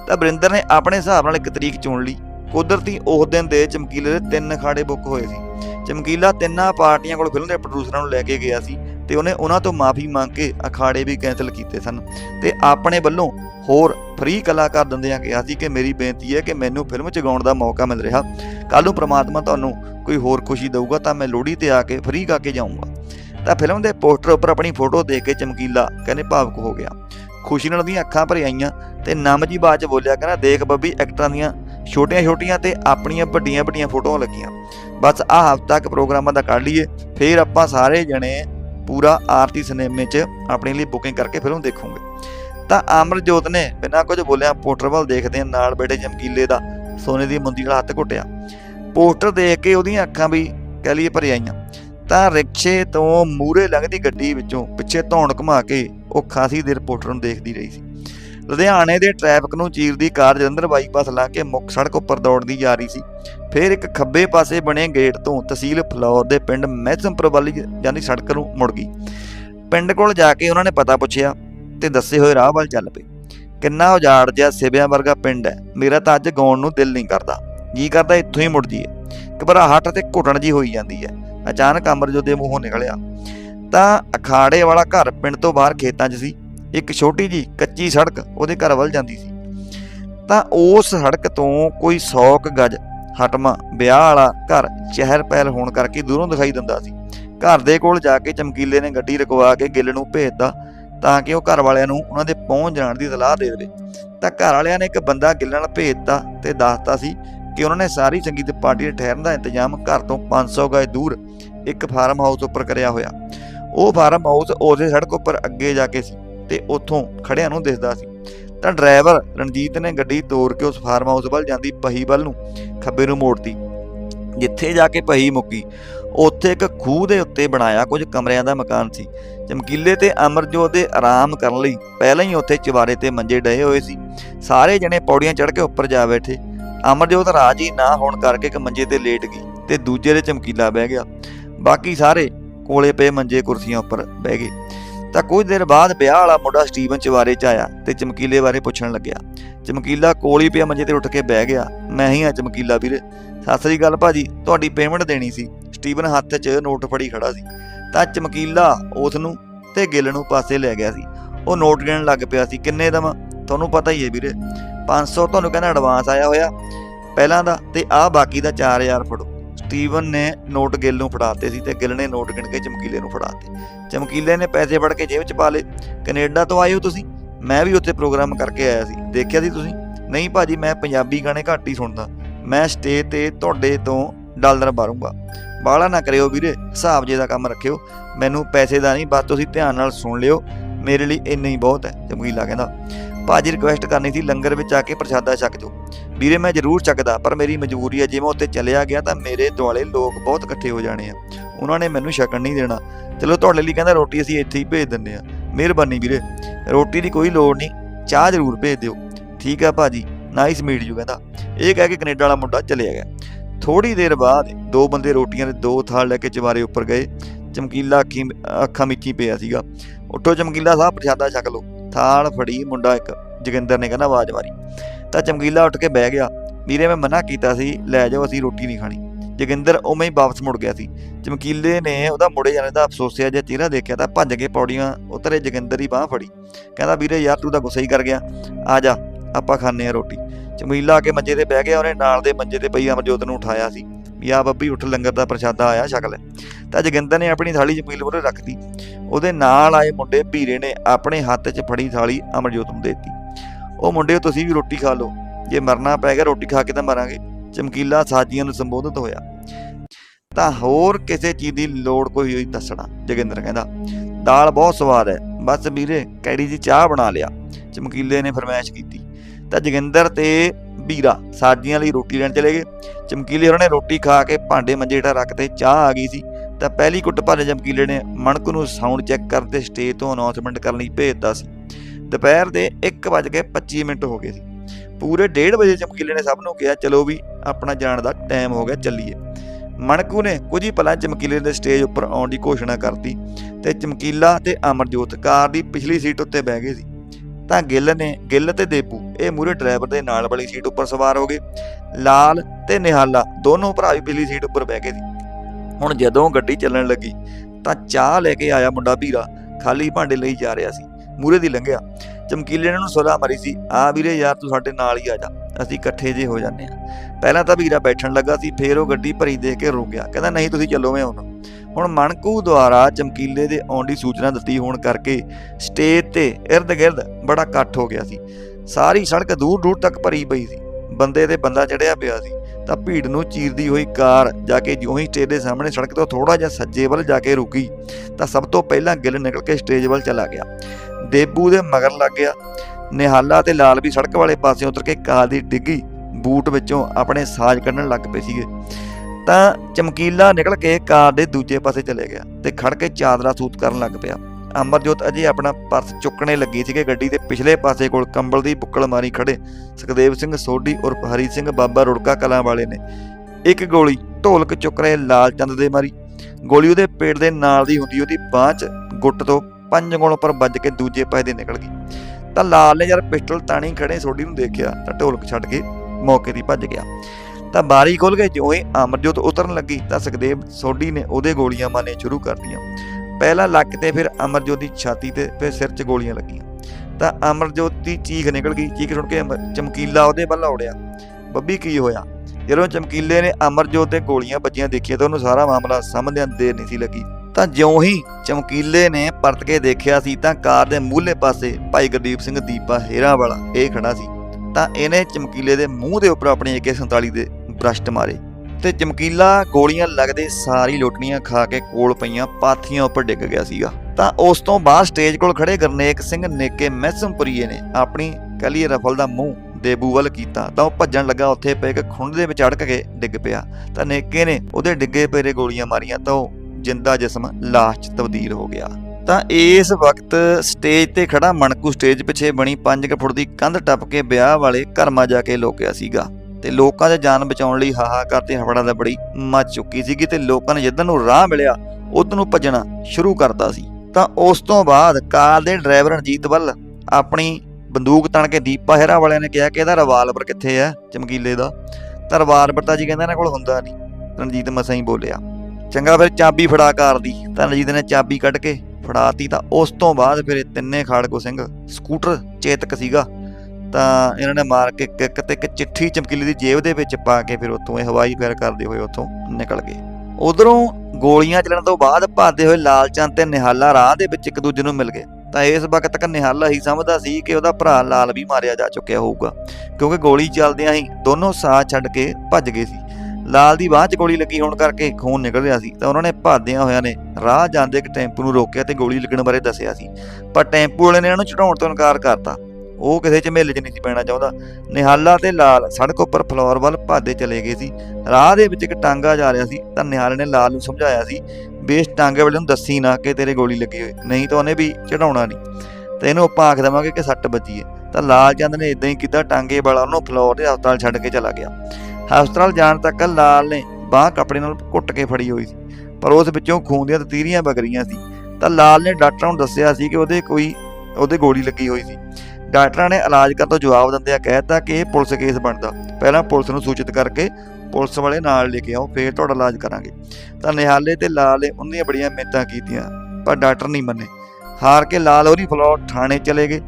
ਤਾਂ ਬਰਿੰਦਰ ਨੇ ਆਪਣੇ ਹਿਸਾਬ ਨਾਲ ਇੱਕ ਤਰੀਕ ਚੁਣ ਲਈ। ਕੁਦਰਤੀ ਉਸ ਦਿਨ ਦੇ ਚਮਕੀਲੇ ਦੇ ਤਿੰਨ ਅਖਾੜੇ ਬੁੱਕ ਹੋਏ ਸੀ। ਚਮਕੀਲਾ ਤਿੰਨਾਂ ਪਾਰਟੀਆਂ ਕੋਲ ਫਿਲਮ ਦੇ ਪ੍ਰੋਡਿਊਸਰਾਂ ਨੂੰ ਲੈ ਕੇ ਗਿਆ ਸੀ। ਤੇ ਉਹਨੇ ਉਹਨਾਂ ਤੋਂ ਮਾਫੀ ਮੰਗ ਕੇ ਅਖਾੜੇ ਵੀ ਕੈਨਸਲ ਕੀਤੇ ਸਨ। ਤੇ ਆਪਣੇ ਵੱਲੋਂ ਹੋਰ ਫ੍ਰੀ ਕਲਾਕਾਰ ਦਿੰਦਿਆਂ ਕਿਹਾ ਸੀ ਕਿ ਮੇਰੀ ਬੇਨਤੀ ਹੈ ਕਿ ਮੈਨੂੰ ਫਿਲਮ 'ਚ ਗਾਉਣ ਦਾ ਮੌਕਾ ਮਿਲ ਰਿਹਾ। ਕੱਲ ਨੂੰ ਪ੍ਰਮਾਤਮਾ ਤੁਹਾਨੂੰ ਕੋਈ ਹੋਰ ਖੁਸ਼ੀ ਦੇਊਗਾ ਤਾਂ ਮੈਂ ਲੋਹੜੀ ਤੇ ਆ ਕੇ ਫ੍ਰੀ ਗਾ ਕੇ ਜਾਊਂਗਾ। ਤਾਂ ਫਿਲਮ ਦੇ ਪੋਸਟਰ ਉੱਪਰ ਆਪਣੀ ਫੋਟੋ ਦੇਖ ਕੇ ਚਮਕੀਲਾ ਕਹਿੰਦੇ ਭਾਵੁਕ ਹੋ ਗਿਆ। ਖੁਸ਼ੀ ਨਾਲ ਉਹਦੀਆਂ ਅੱਖਾਂ ਭਰ ਆਈਆਂ ਤੇ ਨਮ ਜੀ ਬਾਅਦ ਚ ਬੋਲਿਆ ਕਹਿੰਦਾ, ਦੇਖ ਬੱਬੀ ਐਕਟਰਾਂ ਦੀਆਂ ਛੋਟੀਆਂ ਛੋਟੀਆਂ ਤੇ ਆਪਣੀਆਂ ਵੱਡੀਆਂ ਵੱਡੀਆਂ ਫੋਟੋਆਂ ਲੱਗੀਆਂ। ਬਸ ਆਹ ਹਫ਼ਤਾ ਤੱਕ ਪ੍ਰੋਗਰਾਮਾਂ ਦਾ ਕੱਢ ਲਈਏ, ਫੇਰ ਆਪਾਂ ਸਾਰੇ ਜਣੇ ਪੂਰਾ ਆਰਤੀ ਸਿਨੇਮੇ 'ਚ ਆਪਣੇ ਲਈ ਬੁਕਿੰਗ ਕਰਕੇ ਫਿਲਮ ਦੇਖੂਗੇ। ਤਾਂ ਅਮਰਜੋਤ ਨੇ ਬਿਨਾਂ ਕੁਝ ਬੋਲਿਆ ਪੋਸਟਰ ਵੱਲ ਦੇਖਦੇ ਨਾਲ ਬੈਠੇ ਜਮਕੀਲੇ ਦਾ ਸੋਨੇ ਦੀ ਮੁੰਦੀ ਨਾਲ ਹੱਥ ਘੁੱਟਿਆ। ਪੋਸਟਰ ਦੇਖ ਕੇ ਉਹਦੀਆਂ ਅੱਖਾਂ ਵੀ ਕਹਿ ਲਈਏ ਭਰ ਆਈਆਂ। ਤਾਂ ਰਿਕਸ਼ੇ ਤੋਂ ਮੂਰੇ ਲੰਘਦੀ ਗੱਡੀ ਵਿੱਚੋਂ ਪਿੱਛੇ ਧੌਣ ਘੁਮਾ ਕੇ ਉਹ ਖਾਸੀ ਦੇਰ ਪੋਸਟਰ ਨੂੰ ਦੇਖਦੀ ਰਹੀ ਸੀ। ਲੁਧਿਆਣੇ ਦੇ ਟ੍ਰੈਫਿਕ ਨੂੰ ਚੀਰਦੀ ਕਾਰ ਜਲੰਧਰ ਬਾਈਪਾਸ ਲਾ ਕੇ ਮੁੱਖ ਸੜਕ ਉੱਪਰ ਦੌੜਦੀ ਜਾ ਰਹੀ ਸੀ। ਫਿਰ ਇੱਕ ਖੱਬੇ ਪਾਸੇ ਬਣੇ ਗੇਟ ਤੋਂ ਤਹਿਸੀਲ ਫਲੌਰ ਦੇ ਪਿੰਡ ਮਹਿਸਮਪੁਰ ਵੱਲ ਜਾਂਦੀ ਸੜਕ ਨੂੰ ਮੁੜ ਗਈ। ਪਿੰਡ ਕੋਲ ਜਾ ਕੇ ਉਹਨਾਂ ਨੇ ਪਤਾ ਪੁੱਛਿਆ ਤੇ ਦੱਸੇ ਹੋਏ ਰਾਹ ਵੱਲ ਚੱਲ ਪਏ। ਕਿੰਨਾ ਉਜਾੜ ਜਿਹਾ ਸਿਵਿਆਂ ਵਰਗਾ ਪਿੰਡ ਹੈ। ਮੇਰਾ ਤਾਂ ਅੱਜ ਗਾਉਣ ਨੂੰ ਦਿਲ ਨਹੀਂ ਕਰਦਾ। ਜੀ ਕਰਦਾ ਇੱਥੋਂ ਹੀ ਮੁੜ ਜੀਏ ਘਬਰਾਹਟ ਤੇ ਘੁੱਟਣ ਜੀ ਹੋਈ ਜਾਂਦੀ ਹੈ। ਅਚਾਨਕ ਅਮਰਜੋਤ ਦੇ ਮੂੰਹੋਂ ਨਿਕਲਿਆ। ਤਾਂ ਅਖਾੜੇ ਵਾਲਾ ਘਰ ਪਿੰਡ ਤੋਂ ਬਾਹਰ ਖੇਤਾਂ 'ਚ ਸੀ। ਇੱਕ ਛੋਟੀ ਜੀ ਕੱਚੀ ਸੜਕ ਉਹਦੇ ਘਰ ਵੱਲ ਜਾਂਦੀ ਸੀ। ਤਾਂ ਉਸ ਸੜਕ ਤੋਂ ਕੋਈ 100 ਗਜ, ਹਟਮਾ, ਵਿਆਹ ਵਾਲਾ ਘਰ ਚਹਿਰ ਪਹਿਲ ਹੋਣ ਕਰਕੇ ਦੂਰੋਂ ਦਿਖਾਈ ਦਿੰਦਾ ਸੀ। ਘਰ ਦੇ ਕੋਲ ਜਾ ਕੇ ਚਮਕੀਲੇ ਨੇ ਗੱਡੀ ਰੁਕਵਾ ਕੇ ਗਿੱਲ ਨੂੰ ਭੇਜਤਾ ਤਾਂ ਕਿ ਉਹ ਘਰ ਵਾਲਿਆਂ ਨੂੰ ਉਹਨਾਂ ਦੇ ਪਹੁੰਚ ਜਾਣ ਦੀ ਸਲਾਹ ਦੇ ਦੇਵੇ। ਤਾਂ ਘਰ ਵਾਲਿਆਂ ਨੇ ਇੱਕ ਬੰਦਾ ਗਿੱਲ ਨਾਲ ਭੇਜਤਾ ਤੇ ਦੱਸਤਾ ਸੀ ਕਿ ਉਹਨਾਂ ਨੇ ਸਾਰੀ ਸੰਗੀਤ ਪਾਰਟੀ ਦੇ ਠਹਿਰਨ ਦਾ ਇੰਤਜ਼ਾਮ ਘਰ ਤੋਂ 500 ਗਜ ਦੂਰ ਇੱਕ ਫਾਰਮ ਹਾਊਸ ਉੱਪਰ ਕਰਿਆ ਹੋਇਆ। ਉਹ ਫਾਰਮ ਹਾਊਸ ਉਸੇ ਸੜਕ ਉੱਪਰ ਅੱਗੇ ਜਾ ਕੇ ਸੀ। ਤੇ ਉੱਥੋਂ ਖੜਿਆਂ ਨੂੰ ਦਿਸਦਾ ਸੀ। ਤਾਂ ਡਰਾਈਵਰ ਰਣਜੀਤ ਨੇ ਗੱਡੀ ਤੋੜ ਕੇ ਉਸ ਫਾਰਮ ਹਾਊਸ ਵੱਲ ਜਾਂਦੀ ਪਹੀ ਵੱਲ ਨੂੰ ਖੱਬੇ ਨੂੰ ਮੋੜਤੀ। ਜਿੱਥੇ ਜਾ ਕੇ ਪਹੀ ਮੁੱਕੀ, ਉੱਥੇ ਇੱਕ ਖੂਹ ਦੇ ਉੱਤੇ ਬਣਾਇਆ ਕੁਝ ਕਮਰਿਆਂ ਦਾ ਮਕਾਨ ਸੀ। ਚਮਕੀਲੇ ਤੇ ਅਮਰਜੋਤ ਦੇ ਆਰਾਮ ਕਰਨ ਲਈ ਪਹਿਲਾਂ ਹੀ ਉੱਥੇ ਚਵਾਰੇ ਤੇ ਮੰਜੇ ਡਏ ਹੋਏ ਸੀ। ਸਾਰੇ ਜਣੇ ਪੌੜੀਆਂ ਚੜ੍ਹ ਕੇ ਉੱਪਰ ਜਾ ਬੈਠੇ। ਅਮਰਜੋਤ ਰਾਜੀ ਨਾ ਹੋਣ ਕਰਕੇ ਇੱਕ ਮੰਜੇ ਤੇ ਲੇਟ ਗਈ ਤੇ ਦੂਜੇ ਦੇ ਚਮਕੀਲਾ ਬਹਿ ਗਿਆ। ਬਾਕੀ ਸਾਰੇ ਕੋਲੇ ਪਏ ਮੰਜੇ ਕੁਰਸੀਆਂ ਉੱਪਰ ਬਹਿ ਗਏ। ਤਾਂ ਕੁਝ ਦੇਰ ਬਾਅਦ ਵਿਆਹ ਵਾਲਾ ਮੁੰਡਾ ਸਟੀਵਨ ਚਵਾਰੇ ਚ ਆਇਆ ਤੇ ਚਮਕੀਲੇ ਬਾਰੇ ਪੁੱਛਣ ਲੱਗਿਆ। ਚਮਕੀਲਾ ਕੋਲ ਹੀ ਪਿਆ ਮੰਜੇ ਤੇ ਉੱਠ ਕੇ ਬਹਿ ਗਿਆ। ਮੈਂ ਹੀ ਆ ਚਮਕੀਲਾ ਵੀਰ। ਸਤਿ ਸ੍ਰੀ ਅਕਾਲ ਭਾਜੀ, ਤੁਹਾਡੀ ਪੇਮੈਂਟ ਦੇਣੀ ਸੀ ਸਟੀਵਨ ਹੱਥ 'ਚ ਨੋਟ ਫੜੀ ਖੜਾ ਸੀ। ਤਾਂ ਚਮਕੀਲਾ ਉਸ ਨੂੰ ਤੇ ਗਿੱਲ ਨੂੰ ਪਾਸੇ ਲੈ ਗਿਆ ਸੀ। ਉਹ ਨੋਟ ਗਿਣਨ ਲੱਗ ਪਿਆ ਸੀ, ਕਿੰਨੇ ਦਵਾਂ? ਤੁਹਾਨੂੰ ਪਤਾ ਹੀ ਹੈ ਵੀਰੇ। 500 ਤੁਹਾਨੂੰ ਕਹਿੰਦਾ ਐਡਵਾਂਸ ਆਇਆ ਹੋਇਆ। ਪਹਿਲਾਂ ਦਾ ਤੇ ਆਹ ਬਾਕੀ ਦਾ 4000 ਫੜੋ। ਸਟੀਵਨ ਨੇ ਨੋਟ ਗਿੱਲ ਨੂੰ ਫੜਾਤੇ ਸੀ ਤੇ ਗਿੱਲ ਨੇ ਨੋਟ ਗਿਣ ਕੇ ਚਮਕੀਲੇ ਨੂੰ ਫੜਾਤੇ। ਚਮਕੀਲੇ ਨੇ ਪੈਸੇ ਫੜ ਕੇ ਜੇਬ 'ਚ ਪਾ ਲਏ। ਕੈਨੇਡਾ ਤੋਂ ਆਏ ਹੋ ਤੁਸੀਂ? ਮੈਂ ਵੀ ਉੱਥੇ ਪ੍ਰੋਗਰਾਮ ਕਰਕੇ ਆਇਆ ਸੀ। ਦੇਖਿਆ ਸੀ ਤੁਸੀਂ? ਨਹੀਂ ਭਾਜੀ, ਮੈਂ ਪੰਜਾਬੀ ਗਾਣੇ ਘੱਟ ਹੀ ਸੁਣਦਾ। ਮੈਂ ਸਟੇਜ ਤੇ ਤੁਹਾਡੇ ਤੋਂ ਡਾਲਰ ਮਾਰੂੰਗਾ। ਬਾਹਲਾ ਨਾ ਕਰਿਓ ਵੀਰੇ, ਹਿਸਾਬ ਜੇ ਦਾ ਕੰਮ ਰੱਖਿਓ। ਮੈਨੂੰ ਪੈਸੇ ਦਾ ਨਹੀਂ, ਬਸ ਤੁਸੀਂ ਧਿਆਨ ਨਾਲ ਸੁਣ ਲਿਓ। ਮੇਰੇ ਲਈ ਇੰਨਾ ਹੀ ਬਹੁਤ ਹੈ, ਚਮਕੀਲਾ ਕਹਿੰਦਾ। ਭਾਜੀ ਰਿਕੁਐਸਟ ਕਰਨੀ ਸੀ, ਲੰਗਰ ਵਿੱਚ ਆ ਕੇ ਪ੍ਰਸ਼ਾਦਾ ਛਕ ਜੋ ਵੀਰੇ, ਮੈਂ ਜ਼ਰੂਰ ਚੱਕਦਾ, ਪਰ ਮੇਰੀ ਮਜਬੂਰੀ ਹੈ, ਜੇ ਮੈਂ ਉੱਥੇ ਚਲਿਆ ਗਿਆ ਤਾਂ ਮੇਰੇ ਦੁਆਲੇ ਲੋਕ ਬਹੁਤ ਇਕੱਠੇ ਹੋ ਜਾਣੇ ਆ। ਉਹਨਾਂ ਨੇ ਮੈਨੂੰ ਛਕਣ ਨਹੀਂ ਦੇਣਾ। ਚਲੋ, ਤੁਹਾਡੇ ਲਈ ਕਹਿੰਦਾ ਰੋਟੀ ਅਸੀਂ ਇੱਥੇ ਹੀ ਭੇਜ ਦਿੰਦੇ ਆ ਮਿਹਰਬਾਨੀ ਵੀਰੇ। ਰੋਟੀ ਦੀ ਕੋਈ ਲੋੜ ਨਹੀਂ, ਚਾਹ ਜ਼ਰੂਰ ਭੇਜ ਦਿਓ। ਠੀਕ ਆ ਭਾਜੀ ਨਾਈਸ ਮੀਟ ਯੂ ਕਹਿੰਦਾ। ਇਹ ਕਹਿ ਕੇ ਕੈਨੇਡਾ ਵਾਲਾ ਮੁੰਡਾ ਚਲਿਆ ਗਿਆ। ਥੋੜੀ ਦੇਰ ਬਾਅਦ ਦੋ ਬੰਦੇ ਰੋਟੀਆਂ ਦੇ ਦੋ ਥਾਲ ਲੈ ਕੇ ਚਵਾਰੇ ਉੱਪਰ ਗਏ। ਚਮਕੀਲਾ ਅੱਖੀਂ ਅੱਖਾਂ ਮਿੱਚੀ ਪਿਆ ਸੀਗਾ। ਉੱਠੋ ਚਮਕੀਲਾ ਸਾਹਿਬ, ਪ੍ਰਸ਼ਾਦਾ ਛਕ ਲਓ। ਥਾਲ ਫੜੀ ਮੁੰਡਾ ਇੱਕ, ਜੋਗਿੰਦਰ ਨੇ ਕਹਿੰਦਾ, ਆਵਾਜ਼ ਮਾਰੀ। ਤਾਂ ਚਮਕੀਲਾ ਉੱਠ ਕੇ ਬਹਿ ਗਿਆ। ਵੀਰੇ, ਮੈਂ ਮਨਾ ਕੀਤਾ ਸੀ, ਲੈ ਜਾਓ, ਅਸੀਂ ਰੋਟੀ ਨਹੀਂ ਖਾਣੀ। ਜੋਗਿੰਦਰ ਉਵੇਂ ਹੀ ਵਾਪਸ ਮੁੜ ਗਿਆ ਸੀ। ਚਮਕੀਲੇ ਨੇ ਉਹਦਾ ਮੁੜੇ ਜਾਣੇ ਦਾ ਅਫਸੋਸਿਆ ਜਿਹਾ ਚਿਹਰਾ ਦੇਖਿਆ ਤਾਂ ਭੱਜ ਕੇ ਪੌੜੀਆਂ ਉਤਰੇ, ਜਗਿੰਦਰ ਦੀ ਬਾਹ ਫੜੀ। ਕਹਿੰਦਾ, ਵੀਰੇ, ਯਾਰ, ਤੂੰ ਤਾਂ ਗੁੱਸਾ ਹੀ ਕਰ ਗਿਆ। ਆ ਜਾ, ਆਪਾਂ ਖਾਣੇ ਆ ਰੋਟੀ। ਚਮਕੀਲਾ ਆ ਕੇ ਮੰਜੇ ਤੇ ਬਹਿ ਗਿਆ, ਉਹਨੇ ਨਾਲ ਦੇ ਮੰਜੇ ਤੇ ਪਈ ਅਮਰਜੋਤ ਨੂੰ ਉਠਾਇਆ ਸੀ। ਵੀ ਆ ਬੱਬੀ ਉੱਠ ਲੰਗਰ ਦਾ ਪ੍ਰਸ਼ਾਦਾ ਆਇਆ ਛਕ ਲੈ। ਤਾਂ ਜੋਗਿੰਦਰ ਨੇ ਆਪਣੀ ਥਾਲੀ ਜਮੀਲ ਮੂਹਰੇ ਰੱਖਦੀ ਉਹਦੇ ਨਾਲ ਆਏ ਮੁੰਡੇ ਭੀਰੇ ਨੇ ਆਪਣੇ ਹੱਥ 'ਚ ਫੜੀ ਥਾਲੀ ਅਮਰਜੋਤ ਨੂੰ ਦੇਤੀ। ਉਹ ਮੁੰਡਿਓ ਤੁਸੀਂ ਵੀ ਰੋਟੀ ਖਾ ਲਓ। ਜੇ ਮਰਨਾ ਪੈ ਗਿਆ ਰੋਟੀ ਖਾ ਕੇ ਤਾਂ ਮਰਾਂਗੇ। ਚਮਕੀਲਾ ਸਾਜੀਆਂ ਨੂੰ ਸੰਬੋਧਿਤ ਹੋਇਆ। ਤਾਂ ਹੋਰ ਕਿਸੇ ਚੀਜ਼ ਦੀ ਲੋੜ ਕੋਈ ਹੋਈ ਦੱਸਣਾ, ਜੋਗਿੰਦਰ ਕਹਿੰਦਾ। ਦਾਲ ਬਹੁਤ ਸਵਾਦ ਹੈ। ਬਸ ਵੀਰੇ ਕੈੜੀ ਦੀ ਚਾਹ ਬਣਾ ਲਿਆ। ਚਮਕੀਲੇ ਨੇ ਫਰਮਾਇਸ਼ ਕੀਤੀ। ਤਾਂ ਜੋਗਿੰਦਰ ਤੇ ਵੀਰਾ ਸਾਜੀਆਂ ਲਈ ਰੋਟੀ ਲੈਣ ਚਲੇ ਗਏ। ਚਮਕੀਲੇ ਉਹਨਾਂ ਨੇ ਰੋਟੀ ਖਾ ਕੇ ਭਾਂਡੇ ਮੰਜੇ ਹੇਠਾਂ ਰੱਖਤੇ ਚਾਹ ਆ ਗਈ ਸੀ। ਤਾਂ ਪਹਿਲੀ ਕੁੱਟ ਭਰ ਚਮਕੀਲੇ ਨੇ ਮਣਕ ਨੂੰ ਸਾਊਂਡ ਚੈੱਕ ਕਰਦੇ ਸਟੇਜ ਤੋਂ ਅਨਾਉਂਸਮੈਂਟ ਕਰਨ ਲਈ ਭੇਜਤਾ ਸੀ। ਦੁਪਹਿਰ ਦੇ 1:25 ਮਿੰਟ ਹੋ ਗਏ ਸੀ। ਪੂਰੇ 1:30 ਵਜੇ ਚਮਕੀਲੇ ਨੇ ਸਭ ਨੂੰ ਕਿਹਾ, ਚਲੋ ਵੀ ਆਪਣਾ ਜਾਣ ਦਾ ਟਾਈਮ ਹੋ ਗਿਆ, ਚੱਲੀਏ। ਮਣਕੂ ਨੇ ਕੁਝ ਹੀ ਪਲਾਂ ਚਮਕੀਲੇ ਦੇ ਸਟੇਜ ਉੱਪਰ ਆਉਣ ਦੀ ਘੋਸ਼ਣਾ ਕਰਤੀ ਤੇ ਚਮਕੀਲਾ ਤੇ ਅਮਰਜੋਤ ਕਾਰ ਦੀ ਪਿਛਲੀ ਸੀਟ ਉੱਤੇ ਬਹਿ ਗਏ ਸੀ। ਤਾਂ ਗਿੱਲ ਨੇ, ਗਿੱਲ ਤੇ ਦੇਪੂ, ਇਹ ਮੂਰੇ ਡਰਾਈਵਰ ਦੇ ਨਾਲ ਵਾਲੀ ਸੀਟ ਉੱਪਰ ਸਵਾਰ ਹੋ ਗਏ। ਲਾਲ ਤੇ ਨਿਹਾਲਾ ਦੋਨੋਂ ਭਰਾ ਵੀ ਪਿਛਲੀ ਸੀਟ ਉੱਪਰ ਬਹਿ ਗਏ ਸੀ। ਹੁਣ ਜਦੋਂ ਗੱਡੀ ਚੱਲਣ ਲੱਗੀ ਤਾਂ ਚਾਹ ਲੈ ਕੇ ਆਇਆ ਮੁੰਡਾ ਵੀਰਾ, ਖਾਲੀ ਭਾਂਡੇ ਲਈ ਜਾ ਰਿਹਾ ਸੀ। ਮੂਰੇ ਦੀ ਲੰਘਿਆ। ਚਮਕੀਲੇ ਨੇ ਉਹਨੂੰ ਸੁਲਾ ਮਾਰੀ ਸੀ, ਆ ਵੀਰੇ ਯਾਰ ਤੂੰ ਸਾਡੇ ਨਾਲ ਹੀ ਆ ਜਾ, ਅਸੀਂ ਇਕੱਠੇ ਜੇ ਹੋ ਜਾਂਦੇ ਆ ਪਹਿਲਾਂ ਤਾਂ ਵੀਰਾ ਬੈਠਣ ਲੱਗਾ ਸੀ, ਫੇਰ ਉਹ ਗੱਡੀ ਭਰੀ ਦੇਖ ਕੇ ਰੁਕ ਗਿਆ, ਕਹਿੰਦਾ, ਨਹੀਂ, ਤੁਸੀਂ ਚੱਲੋ ਮੈਂ ਹੁਣ ਹੁਣ ਮਣਕੂ ਦੁਆਰਾ ਚਮਕੀਲੇ ਦੇ ਆਉਣ ਦੀ ਸੂਚਨਾ ਦਿੱਤੀ ਹੋਣ ਕਰਕੇ ਸਟੇਜ ਤੇ ਇਰਦ-ਗਿਰਦ ਬੜਾ ਇਕੱਠ ਹੋ ਗਿਆ ਸੀ। ਸਾਰੀ ਸੜਕ ਦੂਰ ਦੂਰ ਤੱਕ ਭਰੀ ਪਈ ਸੀ। ਬੰਦੇ ਤੇ ਬੰਦਾ ਚੜਿਆ ਪਿਆ ਸੀ, ਤਾਂ ਭੀੜ ਨੂੰ ਚੀਰਦੀ ਹੋਈ ਕਾਰ ਜਾ ਕੇ ਜਿਉਂ ਹੀ ਸਟੇਜ ਦੇ ਸਾਹਮਣੇ ਸੜਕ ਤੋਂ ਥੋੜਾ ਜਿਹਾ ਸੱਜੇ ਵੱਲ ਜਾ ਕੇ ਰੁਕੀ, ਤਾਂ ਸਭ ਤੋਂ ਪਹਿਲਾਂ ਗਿੱਲ ਨਿਕਲ ਕੇ ਸਟੇਜ ਵੱਲ ਚਲਾ ਗਿਆ। ਦੇਬੂ ਦੇ ਮਗਰ ਲੱਗ ਗਿਆ। ਨਿਹਾਲਾ ਤੇ ਲਾਲ ਵੀ ਸੜਕ ਵਾਲੇ ਪਾਸੇ ਉਤਰ ਕੇ ਕਾਰ ਦੀ ਡਿੱਗੀ, ਬੂਟ ਵਿੱਚੋਂ ਆਪਣੇ ਸਾਜ਼ ਕੱਢਣ ਲੱਗ ਪਏ ਸੀਗੇ। ਤਾਂ ਚਮਕੀਲਾ ਨਿਕਲ ਕੇ ਕਾਰ ਦੇ ਦੂਜੇ ਪਾਸੇ ਚਲੇ ਗਿਆ ਤੇ ਖੜ ਕੇ ਚਾਦਰਾ ਸੂਤ ਕਰਨ ਲੱਗ ਪਿਆ। ਅਮਰਜੋਤ ਅਜੇ ਆਪਣਾ ਪਰਸ ਚੁੱਕਣੇ ਲੱਗੀ ਸੀਗੇ, ਗੱਡੀ ਦੇ ਪਿਛਲੇ ਪਾਸੇ ਕੋਲ ਕੰਬਲ ਦੀ ਬੁੱਕਲ ਮਾਰੀ ਖੜੇ। ਸੁਖਦੇਵ ਸਿੰਘ ਸੋਢੀ ਉਰਫ ਹਰੀ ਸਿੰਘ ਬਾਬਾ ਰੁੜਕਾ ਕਲਾਂ ਵਾਲੇ ਨੇ। ਇੱਕ ਗੋਲੀ ਢੋਲਕ ਚੁੱਕ ਰਹੇ ਲਾਲ ਚੰਦ ਦੇ ਮਾਰੀ। ਗੋਲੀ ਉਹਦੇ ਪੇਟ ਦੇ ਨਾਲ ਦੀ ਹੁੰਦੀ, ਉਹਦੀ ਬਾਂਹ 'ਚ ਗੁੱਟ ਤੋਂ ਪੰਜ ਗੁਣ ਉੱਪਰ ਵੱਜ ਕੇ ਦੂਜੇ ਪਾਸੇ ਦੇ ਨਿਕਲ ਗਈ। ਤਾਂ ਲਾਲ ਨੇ ਯਾਰ ਪਿਸਟਲ ਤਾਣੀ ਖੜੇ, ਸੋਢੀ ਨੂੰ ਦੇਖਿਆ ਤਾਂ ਢੋਲਕ ਛੱਡ ਕੇ ਮੌਕੇ ਦੀ ਭੱਜ ਗਿਆ। ਤਾਂ ਬਾਰੀ ਖੁੱਲ ਕੇ ਜਿਉਂ ਹੀ ਅਮਰਜੋਤ ਉਤਰਨ ਲੱਗੀ ਤਾਂ ਸੁਖਦੇਵ, ਸੋਢੀ ਨੇ ਉਹਦੇ ਗੋਲੀਆਂ ਮਾਰਨੀਆਂ ਸ਼ੁਰੂ ਕਰਤੀਆਂ। ਪਹਿਲਾਂ ਲੱਕ ਤੇ ਫਿਰ ਅਮਰਜੋਤ ਦੀ ਛਾਤੀ ਤੇ ਫਿਰ ਸਿਰ 'ਚ ਗੋਲੀਆਂ ਲੱਗੀਆਂ। ਤਾਂ ਅਮਰਜੋਤ ਦੀ ਚੀਖ ਨਿਕਲ ਗਈ, ਚੀਖ ਸੁਣ ਕੇ ਅਮਰ- ਚਮਕੀਲਾ ਉਹਦੇ ਵੱਲ ਔੜਿਆ। ਬੱਬੀ ਕੀ ਹੋਇਆ? ਜਦੋਂ ਚਮਕੀਲੇ ਨੇ ਅਮਰਜੋਤ ਤੇ ਗੋਲੀਆਂ ਵੱਜੀਆਂ ਦੇਖੀਆਂ ਤਾਂ ਉਹਨੂੰ ਸਾਰਾ ਮਾਮਲਾ ਸਮਝਦਿਆਂ ਦੇਰ ਨਹੀਂ ਸੀ ਲੱਗੀ। ਤਾਂ ਜਿਉਂ ਹੀ ਚਮਕੀਲੇ ਨੇ ਪਰਤ ਕੇ ਦੇਖਿਆ ਸੀ ਤਾਂ ਕਾਰ ਦੇ ਮੂਹਲੇ ਪਾਸੇ ਭਾਈ ਗੁਰਦੀਪ ਸਿੰਘ ਦੀਪਾ ਹੇਰਾ ਵਾਲਾ ਇਹ ਖੜਾ ਸੀ। ਤਾਂ ਇਹਨੇ ਚਮਕੀਲੇ ਦੇ ਮੂੰਹ ਦੇ ਉੱਪਰ ਆਪਣੀ AK47 ਦੇ ਬ੍ਰਸ਼ਟ ਮਾਰੇ ਤੇ ਚਮਕੀਲਾ ਗੋਲੀਆਂ ਲੱਗਦੇ ਸਾਰੀ ਲੋਟਣੀਆਂ ਖਾ ਕੇ ਕੋਲ ਪਈਆਂ ਪਾਥੀਆਂ ਉੱਪਰ ਡਿੱਗ ਗਿਆ ਸੀਗਾ। ਤਾਂ ਉਸ ਤੋਂ ਬਾਅਦ ਸਟੇਜ ਕੋਲ ਖੜੇ ਗਰਨੇਕ ਸਿੰਘ ਨੇਕੇ ਮਹਿਸਮਪੁਰੀਏ ਨੇ ਆਪਣੀ ਕਲੀ ਰਫਲ ਦਾ ਮੂੰਹ ਦੇਬੂ ਵੱਲ ਕੀਤਾ ਤਾਂ ਉਹ ਭੱਜਣ ਲੱਗਾ ਉੱਥੇ ਪਏ ਕਿ ਖੁੰਡ ਦੇ ਵਿੱਚ ਅੜਕ ਕੇ ਡਿੱਗ ਪਿਆ। ਤਾਂ ਨੇਕੇ ਨੇ ਉਹਦੇ ਡਿੱਗੇ ਪਏ ਗੋਲੀਆਂ ਮਾਰੀਆਂ ਤਾਂ ਉਹ ਜਿੰਦਾ ਜਿਸਮ ਲਾਸ਼ 'ਚ ਤਬਦੀਲ ਹੋ ਗਿਆ। ਤਾਂ ਇਸ ਵਕਤ ਸਟੇਜ ਤੇ ਖੜਾ ਮਣਕੂ ਸਟੇਜ ਪਿੱਛੇ ਬਣੀ 5 ਫੁੱਟ ਦੀ ਕੰਧ ਟੱਪ ਕੇ ਵਿਆਹ ਵਾਲੇ ਘਰਮਾ ਜਾ ਕੇ ਲੋਕਿਆ ਸੀਗਾ। ਤੇ ਲੋਕਾਂ ਦੇ ਜਾਨ ਬਚਾਉਣ ਲਈ ਹਾਹਾਕਾਰ ਤੇ ਹਵੜਾ ਦਾ ਬੜੀ ਮਚ ਚੁੱਕੀ ਸੀਗੀ ਤੇ ਲੋਕਾਂ ਨੇ ਜਿੱਦਾਂ ਨੂੰ ਰਾਹ ਮਿਲਿਆ, ਉਧਰ ਨੂੰ ਭੱਜਣਾ ਸ਼ੁਰੂ ਕਰਤਾ ਸੀ। ਤਾਂ ਉਸ ਤੋਂ ਬਾਅਦ ਕਾਰ ਦੇ ਡਰਾਈਵਰ ਰਣਜੀਤ ਵੱਲ ਆਪਣੀ ਬੰਦੂਕ ਤਣ ਕੇ ਦੀਪਾ ਹੈਰਾ ਵਾਲਿਆਂ ਨੇ ਕਿਹਾ ਕਿ ਇਹਦਾ ਰਿਵਾਲਵਰ ਕਿੱਥੇ ਹੈ ਚਮਕੀਲੇ ਦਾ? ਤਾਂ ਰਿਵਾਲਵਰ ਤਾਂ ਜੀ ਕਹਿੰਦਾ ਇਹਨਾਂ ਕੋਲ ਹੁੰਦਾ ਨਹੀਂ। ਰਣਜੀਤ ਮਸਾਂ ਹੀ ਬੋਲਿਆ। ਚੰਗਾ ਫਿਰ ਚਾਬੀ ਫੜਾ ਕਾਰ ਦੀ। ਤਾਂ ਰਣਜੀਤ ਨੇ ਚਾਬੀ ਕੱਢ ਕੇ ਫੜਾਤੀ ਤਾਂ ਉਸ ਤੋਂ ਬਾਅਦ ਫਿਰ ਇਹ ਤਿੰਨੇ ਖਾੜਕੋ ਸਿੰਘ ਸਕੂਟਰ ਚੇਤਕ ਸੀਗਾ। ਤਾਂ ਇਹਨਾਂ ਨੇ ਮਾਰ ਕੇ ਕਿੱਕ ਤੇ ਇੱਕ ਚਿੱਠੀ ਚਮਕੀਲੀ ਦੀ ਜੇਬ ਦੇ ਵਿੱਚ ਪਾ ਕੇ ਫਿਰ ਉੱਥੋਂ ਇਹ ਹਵਾਈ ਫੇਰ ਕਰਦੇ ਹੋਏ ਉੱਥੋਂ ਨਿਕਲ ਗਏ। ਉਧਰੋਂ ਗੋਲੀਆਂ ਚੱਲਣ ਤੋਂ ਬਾਅਦ ਭੱਜਦੇ ਹੋਏ ਲਾਲਚੰਦ ਤੇ ਨਿਹਾਲਾ ਰਾਹ ਦੇ ਵਿੱਚ ਇੱਕ ਦੂਜੇ ਨੂੰ ਮਿਲ ਗਏ। ਤਾਂ ਇਸ ਵਕਤ ਤੱਕ ਨਿਹਾਲਾ ਹੀ ਸਮਝਦਾ ਸੀ ਕਿ ਉਹਦਾ ਭਰਾ ਲਾਲ ਵੀ ਮਾਰਿਆ ਜਾ ਚੁੱਕਿਆ ਹੋਊਗਾ। ਕਿਉਂਕਿ ਗੋਲੀ ਚੱਲਦਿਆਂ ਹੀ ਦੋਨੋਂ ਸਾਹ ਛੱਡ ਕੇ ਭੱਜ ਗਏ ਸੀ। ਲਾਲ ਦੀ ਬਾਹ 'ਚ ਗੋਲੀ ਲੱਗੀ ਹੋਣ ਕਰਕੇ ਖੂਨ ਨਿਕਲ ਰਿਹਾ ਸੀ। ਤਾਂ ਉਹਨਾਂ ਨੇ ਭੱਜਦਿਆਂ ਹੋਇਆਂ ਨੇ ਰਾਹ ਜਾਂਦੇ ਇੱਕ ਟੈਂਪੂ ਨੂੰ ਰੋਕਿਆ ਤੇ ਗੋਲੀ ਲੱਗਣ ਬਾਰੇ ਦੱਸਿਆ ਸੀ। ਪਰ ਟੈਂਪੂ ਵਾਲੇ ਨੇ ਇਹਨਾਂ ਨੂੰ ਚੜਾਉਣ ਤੋਂ ਇਨਕਾਰ ਕਰਤਾ। ਉਹ ਕਿਸੇ ਝਮੇਲੇ 'ਚ ਨਹੀਂ ਸੀ ਪੈਣਾ ਚਾਹੁੰਦਾ। ਨਿਹਾਲਾ ਤੇ ਲਾਲ ਸੜਕ ਉੱਪਰ ਫਲੋਰ ਵੱਲ ਭੱਜਦੇ ਚਲੇ ਗਏ ਸੀ। ਰਾਹ ਦੇ ਵਿੱਚ ਇੱਕ ਟਾਂਗਾ ਜਾ ਰਿਹਾ ਸੀ ਤਾਂ ਨਿਹਾਲੇ ਨੇ ਲਾਲ ਨੂੰ ਸਮਝਾਇਆ ਸੀ ਬੇਸ਼ ਟਾਂਗੇ ਵਾਲੇ ਨੂੰ ਦੱਸੀ ਨਾ ਕਿ ਤੇਰੇ ਗੋਲੀ ਲੱਗੀ ਹੋਈ। ਨਹੀਂ ਤਾਂ ਉਹਨੇ ਵੀ ਚੜਾਉਣਾ ਨਹੀਂ। ਤੇ ਇਹਨੂੰ ਆਪਾਂ ਆਖ ਦੇਵਾਂਗੇ ਕਿ ਸੱਟ ਵੱਜੀ ਹੈ। ਤਾਂ ਲਾਲ ਚੰਦ ਨੇ ਇਦਾਂ ਹੀ ਕੀਤਾ, ਟਾਂਗੇ ਵਾਲਾ ਉਹਨੂੰ ਫਲੋਰ ਦੇ ਹਸਪਤਾਲ ਛੱਡ ਕੇ ਚਲਾ ਗਿਆ। ਹਸਪਤਾਲ ਜਾਣ ਤੱਕ ਲਾਲ ਨੇ ਬਾਹ ਕੱਪੜੇ ਨਾਲ ਘੁੱਟ ਕੇ ਫੜੀ ਹੋਈ ਸੀ, ਪਰ ਉਸ ਵਿੱਚੋਂ ਖੂਨ ਦੀਆਂ ਤਤੀਰੀਆਂ ਵਗ ਰਹੀਆਂ ਸੀ। ਤਾਂ ਲਾਲ ਨੇ ਡਾਕਟਰਾਂ ਨੂੰ ਦੱਸਿਆ ਸੀ ਕਿ ਉਹਦੇ ਕੋਈ, ਉਹਦੇ ਗੋਲੀ ਲੱਗੀ ਹੋਈ ਸੀ। ਡਾਕਟਰਾਂ ਨੇ ਇਲਾਜ ਕਰਨ ਤੋਂ ਜਵਾਬ ਦਿੰਦਿਆਂ ਕਹਿਤਾ ਕਿ ਇਹ ਪੁਲਿਸ ਕੇਸ ਬਣਦਾ। ਪਹਿਲਾਂ ਪੁਲਿਸ ਨੂੰ ਸੂਚਿਤ ਕਰਕੇ ਪੁਲਿਸ ਵਾਲੇ ਨਾਲ ਲੈ ਕੇ ਆਓ, ਫੇਰ ਤੁਹਾਡਾ ਇਲਾਜ ਕਰਾਂਗੇ। ਤਾਂ ਨਿਹਾਲੇ ਤੇ ਲਾਲ ਨੇ ਉਹਨੀਆਂ ਬੜੀਆਂ ਮਿਹਨਤਾਂ ਕੀਤੀਆਂ, ਪਰ ਡਾਕਟਰ ਨਹੀਂ ਮੰਨੇ। ਹਾਰ ਕੇ ਲਾਲ ਉਹਦੀ ਫਲੋਰ ਥਾਣੇ ਚਲੇ ਗਏ।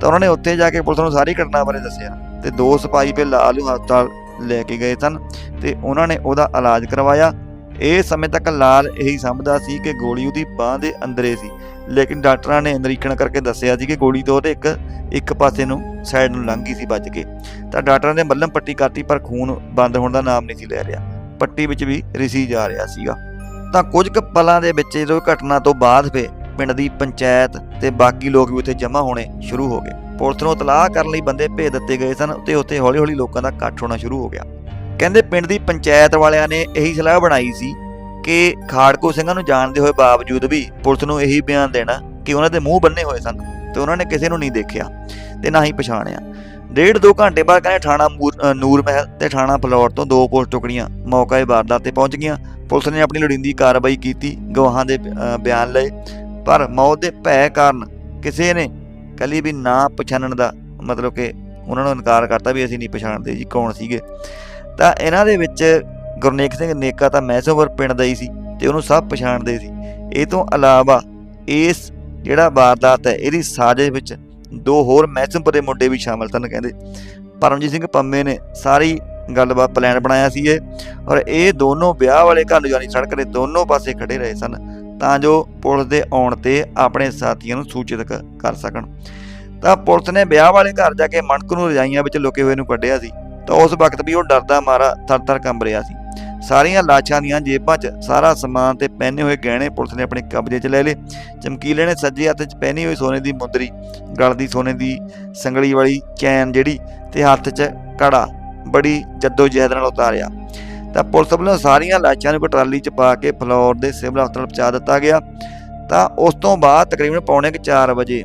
ਤਾਂ ਉਹਨਾਂ ਨੇ ਉੱਥੇ ਜਾ ਕੇ ਪੁਲਿਸ ਨੂੰ ਸਾਰੀ ਘਟਨਾ ਬਾਰੇ ਦੱਸਿਆ। ਤੇ ਦੋ ਸਿਪਾਹੀ ਫਿਰ ਲਾਲ ਨੂੰ ਹਸਪਤਾਲ ਲੈ ਕੇ ਗਏ ਸਨ ਤੇ ਉਹਨਾਂ ਨੇ ਉਹਦਾ ਇਲਾਜ ਕਰਵਾਇਆ। ਇਹ ਸਮੇਂ ਤੱਕ ਲਾਲ ਇਹੀ ਸਮਝਦਾ ਸੀ ਕਿ ਗੋਲੀ ਉਹਦੀ ਬਾਹ ਦੇ ਅੰਦਰੇ ਸੀ। ਲੇਕਿਨ ਡਾਕਟਰਾਂ ਨੇ ਨਿਰੀਖਣ ਕਰਕੇ ਦੱਸਿਆ ਸੀ ਕਿ ਗੋਲੀ ਤੋਂ ਉਹਦੇ ਇੱਕ ਇੱਕ ਪਾਸੇ ਨੂੰ, ਸਾਈਡ ਨੂੰ ਲੰਘ ਗਈ ਸੀ, ਵੱਜ ਕੇ। ਤਾਂ ਡਾਕਟਰਾਂ ਨੇ ਮੱਲਮ ਪੱਟੀ ਕਰਤੀ, ਪਰ ਖੂਨ ਬੰਦ ਹੋਣ ਦਾ ਨਾਮ ਨਹੀਂ ਸੀ ਲੈ ਰਿਹਾ ਪੱਟੀ ਵਿੱਚ ਵੀ ਰਿਸੀ ਜਾ ਰਿਹਾ ਸੀਗਾ। ਤਾਂ ਕੁਝ ਕੁ ਪਲਾਂ ਦੇ ਵਿੱਚ ਜਦੋਂ ਘਟਨਾ ਤੋਂ ਬਾਅਦ ਫੇ ਪਿੰਡ ਦੀ ਪੰਚਾਇਤ ਤੇ ਬਾਕੀ ਲੋਕ ਵੀ ਉੱਥੇ ਜਮ੍ਹਾਂ ਹੋਣੇ ਸ਼ੁਰੂ ਹੋ ਗਏ। ਪੁਲਿਸ ਨੂੰ ਇਤਲਾਹ ਕਰਨ ਲਈ ਬੰਦੇ ਭੇਜ ਦਿੱਤੇ ਗਏ ਸਨ ਤੇ ਉੱਥੇ ਹੌਲੀ-ਹੌਲੀ ਲੋਕਾਂ ਦਾ ਇਕੱਠ ਹੋਣਾ ਸ਼ੁਰੂ ਹੋ ਗਿਆ। ਕਹਿੰਦੇ ਪਿੰਡ ਦੀ ਪੰਚਾਇਤ ਵਾਲਿਆਂ ਨੇ ਇਹੀ ਸਲਾਹ ਬਣਾਈ ਸੀ ਕਿ ਖਾੜਕੂ ਸਿੰਘਾਂ ਨੂੰ ਜਾਣਦੇ ਹੋਏ ਬਾਵਜੂਦ ਵੀ ਪੁਲਿਸ ਨੂੰ ਇਹੀ ਬਿਆਨ ਦੇਣਾ ਕਿ ਉਹਨਾਂ ਦੇ ਮੂੰਹ ਬੰਨੇ ਹੋਏ ਸਨ ਤੇ ਉਹਨਾਂ ਨੇ ਕਿਸੇ ਨੂੰ ਨਹੀਂ ਦੇਖਿਆ ਤੇ ਨਾ ਹੀ ਪਛਾਣਿਆ। ਡੇਢ ਦੋ ਘੰਟੇ ਬਾਅਦ ਕਹਿੰਦੇ ਥਾਣਾ ਨੂਰ ਮਹਿਲ ਤੇ ਥਾਣਾ ਫਲੌਰ ਤੋਂ ਦੋ ਪੁਲਿਸ ਟੁਕੜੀਆਂ ਮੌਕਾ ਵਾਰਦਾਤ ਤੇ ਪਹੁੰਚ ਗਈਆਂ। ਪੁਲਿਸ ਨੇ ਆਪਣੀ ਲੋੜੀਂਦੀ ਕਾਰਵਾਈ ਕੀਤੀ, ਗਵਾਹਾਂ ਦੇ ਬਿਆਨ ਲਏ, ਪਰ ਮੌਤ ਦੇ ਭੈ ਕਾਰਨ ਕਿਸੇ ਨੇ ਕਲੀ ਵੀ ਨਾ ਪਛਾਣਨ ਦਾ ਮਤਲਬ ਕਿ ਉਹਨਾਂ ਨੂੰ ਇਨਕਾਰ ਕਰਤਾ ਵੀ ਅਸੀਂ ਨਹੀਂ ਪਛਾਣਦੇ ਜੀ, ਕੌਣ ਸੀਗੇ। ਤਾਂ ਇਹਨਾਂ ਦੇ ਵਿੱਚ ਗੁਰਨੇਕ ਸਿੰਘ ਨੇਕਾ ਤਾਂ ਮੈਸੋਵਰ ਪਿੰਡ ਦਾ ਹੀ ਸੀ ਤੇ ਉਹਨੂੰ ਸਭ ਪਛਾਣਦੇ ਸੀ। ਇਹ ਤੋਂ ਇਲਾਵਾ ਇਸ ਜਿਹੜਾ ਵਾਰਦਾਤ ਹੈ, ਇਹਦੀ ਸਾਜ਼ਿਸ਼ ਵਿੱਚ ਦੋ ਹੋਰ ਮੈਸਮਪੁਰ ਦੇ ਮੁੰਡੇ ਵੀ ਸ਼ਾਮਲ ਸਨ ਕਹਿੰਦੇ। ਪਰਮਜੀਤ ਸਿੰਘ ਪੰਮੇ ਨੇ ਸਾਰੀ ਗੱਲਬਾਤ ਪਲਾਨ ਬਣਾਇਆ ਸੀ ਇਹ ਔਰ ਇਹ ਦੋਨੋਂ ਵਿਆਹ ਵਾਲੇ ਘਰ ਯਾਨੀ ਸੜਕ ਦੇ ਦੋਨੋਂ ਪਾਸੇ ਖੜੇ ਰਹੇ ਸਨ। ਤਾਂ ਜੋ ਪੁਲਿਸ ਦੇ ਆਉਣ ਤੇ ਆਪਣੇ ਸਾਥੀਆਂ ਨੂੰ ਸੂਚਿਤ ਕਰ ਸਕਣ। ਤਾਂ ਪੁਲਿਸ ਨੇ ਵਿਆਹ ਵਾਲੇ ਘਰ ਜਾ ਕੇ ਮਣਕ ਨੂੰ ਰਜਾਈਆਂ ਵਿੱਚ ਲੁਕੇ ਹੋਏ ਨੂੰ ਕੱਢਿਆ ਸੀ। ਤਾਂ ਉਸ ਵਕਤ ਵੀ ਉਹ ਡਰਦਾ ਮਾਰਾ ਥਰ-ਥਰ ਕੰਬ ਰਿਹਾ ਸੀ। ਸਾਰੀਆਂ ਲਾਸ਼ਾਂ ਦੀਆਂ ਜੇਬਾਂ 'ਚ ਸਾਰਾ ਸਮਾਨ ਤੇ ਪਹਿਨੇ ਹੋਏ ਗਹਿਣੇ ਪੁਲਿਸ ਨੇ ਆਪਣੇ ਕਬਜ਼ੇ 'ਚ ਲੈ ਲਏ। ਚਮਕੀਲੇ ਨੇ ਸੱਜੇ ਹੱਥ 'ਚ ਪਹਿਨੀ ਹੋਈ ਸੋਨੇ ਦੀ ਮੁੰਦਰੀ ਗਲ ਦੀ ਸੋਨੇ ਦੀ ਸੰਗਲੀ ਵਾਲੀ ਚੈਨ ਜਿਹੜੀ ਤੇ ਹੱਥ 'ਚ ਕੜਾ ਬੜੀ ਜੱਦੋ ਜਹਿਦ ਨਾਲ ਉਤਾਰਿਆ। ਤਾਂ ਪੁਲਿਸ ਵੱਲੋਂ ਸਾਰੀਆਂ ਲਾਸ਼ਾਂ ਨੂੰ ਇੱਕ ਟਰਾਲੀ 'ਚ ਪਾ ਕੇ ਫਲੋਰ ਦੇ ਸਿਵਲ ਹਸਪਤਾਲ ਪਹੁੰਚਾ ਦਿੱਤਾ ਗਿਆ। ਤਾਂ ਉਸ ਤੋਂ ਬਾਅਦ ਤਕਰੀਬਨ ਪੌਣੇ 4 ਵਜੇ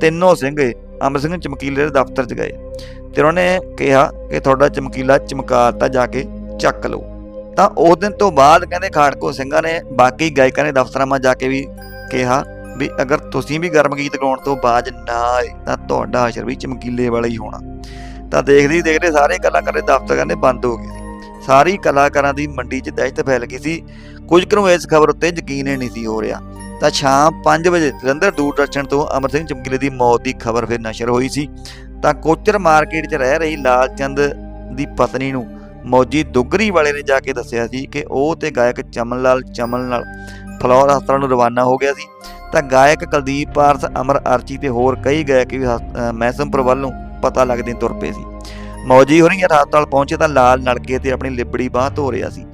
ਤਿੰਨੋਂ ਸਿੰਘ ਅਮਰ ਸਿੰਘ ਚਮਕੀਲੇ ਦੇ ਦਫ਼ਤਰ 'ਚ ਗਏ ਤੇ ਉਹਨਾਂ ਨੇ ਕਿਹਾ ਕਿ ਤੁਹਾਡਾ ਚਮਕੀਲਾ ਚਮਕਾਤਾ ਜਾ ਕੇ ਚੱਕ ਲਓ। ਤਾਂ ਉਸ ਦਿਨ ਤੋਂ ਬਾਅਦ ਕਹਿੰਦੇ ਖਾੜਕੋ ਸਿੰਘਾਂ ਨੇ ਬਾਕੀ ਗਾਇਕਾਂ ਨੇ ਦਫ਼ਤਰਾਂ 'ਮਾ ਜਾ ਕੇ ਵੀ ਕਿਹਾ ਵੀ ਅਗਰ ਤੁਸੀਂ ਵੀ ਗਰਮ ਗੀਤ ਗਾਉਣ ਤੋਂ ਬਾਜ਼ ਨਾ ਆਏ ਤਾਂ ਤੁਹਾਡਾ ਅਸ਼ਰ ਵੀ ਚਮਕੀਲੇ ਵਾਲਾ ਹੀ ਹੋਣਾ। ਤਾਂ ਦੇਖਦੇ ਹੀ ਦੇਖਦੇ ਸਾਰੇ ਕਲਾਕਾਰ ਦੇ ਦਫ਼ਤਰ ਕਹਿੰਦੇ ਬੰਦ ਹੋ ਗਏ। ਸੀ ਸਾਰੀ ਕਲਾਕਾਰਾਂ ਦੀ ਮੰਡੀ 'ਚ ਦਹਿਸ਼ਤ ਫੈਲ ਗਈ ਸੀ। ਕੁਝ ਕੁ ਨੂੰ ਇਸ ਖਬਰ ਉੱਤੇ ਯਕੀਨ ਹੀ ਨਹੀਂ ਸੀ ਹੋ ਰਿਹਾ। ਤਾਂ ਸ਼ਾਮ 5 ਵਜੇ ਜਲੰਧਰ ਦੂਰਦਰਸ਼ਨ ਤੋਂ ਅਮਰ ਸਿੰਘ ਚਮਕੀਲੇ ਦੀ ਮੌਤ ਦੀ ਖਬਰ ਫਿਰ ਨਸ਼ਰ ਹੋਈ ਸੀ। ਤਾਂ ਕੋਚਰ ਮਾਰਕੀਟ 'ਚ ਰਹਿ ਰਹੀ ਲਾਲਚੰਦ ਦੀ ਪਤਨੀ ਨੂੰ ਮੌਜੀ ਦੁੱਗਰੀ ਵਾਲੇ ਨੇ ਜਾ ਕੇ ਦੱਸਿਆ ਸੀ ਕਿ ਉਹ ਤੇ ਗਾਇਕ ਚਮਨ ਲਾਲ ਚਮਨ ਨਾਲ ਫਲੋਰ ਹਸਪਤਾਲ ਨੂੰ ਰਵਾਨਾ ਹੋ ਗਿਆ ਸੀ। ਤਾਂ ਗਾਇਕ ਕੁਲਦੀਪ ਪਾਰਸ, ਅਮਰ ਅਰਚੀ ਤੇ ਹੋਰ ਕਈ ਗਾਇਕ ਵੀ ਹਸ- ਅਹ ਮੈਸਮਪੁਰ ਵੱਲ ਨੂੰ ਪਤਾ ਲੱਗਦੇ ਤੁਰ ਪਏ ਸੀ। ਮੌਜੀ ਹੋਰੀ ਹਸਪਤਾਲ ਪਹੁੰਚੇ ਤਾਂ ਲਾਲ ਨਲਕੇ ਤੇ ਆਪਣੀ ਲਿਬੜੀ ਬਾਹ ਧੋ ਰਿਹਾ ਸੀ।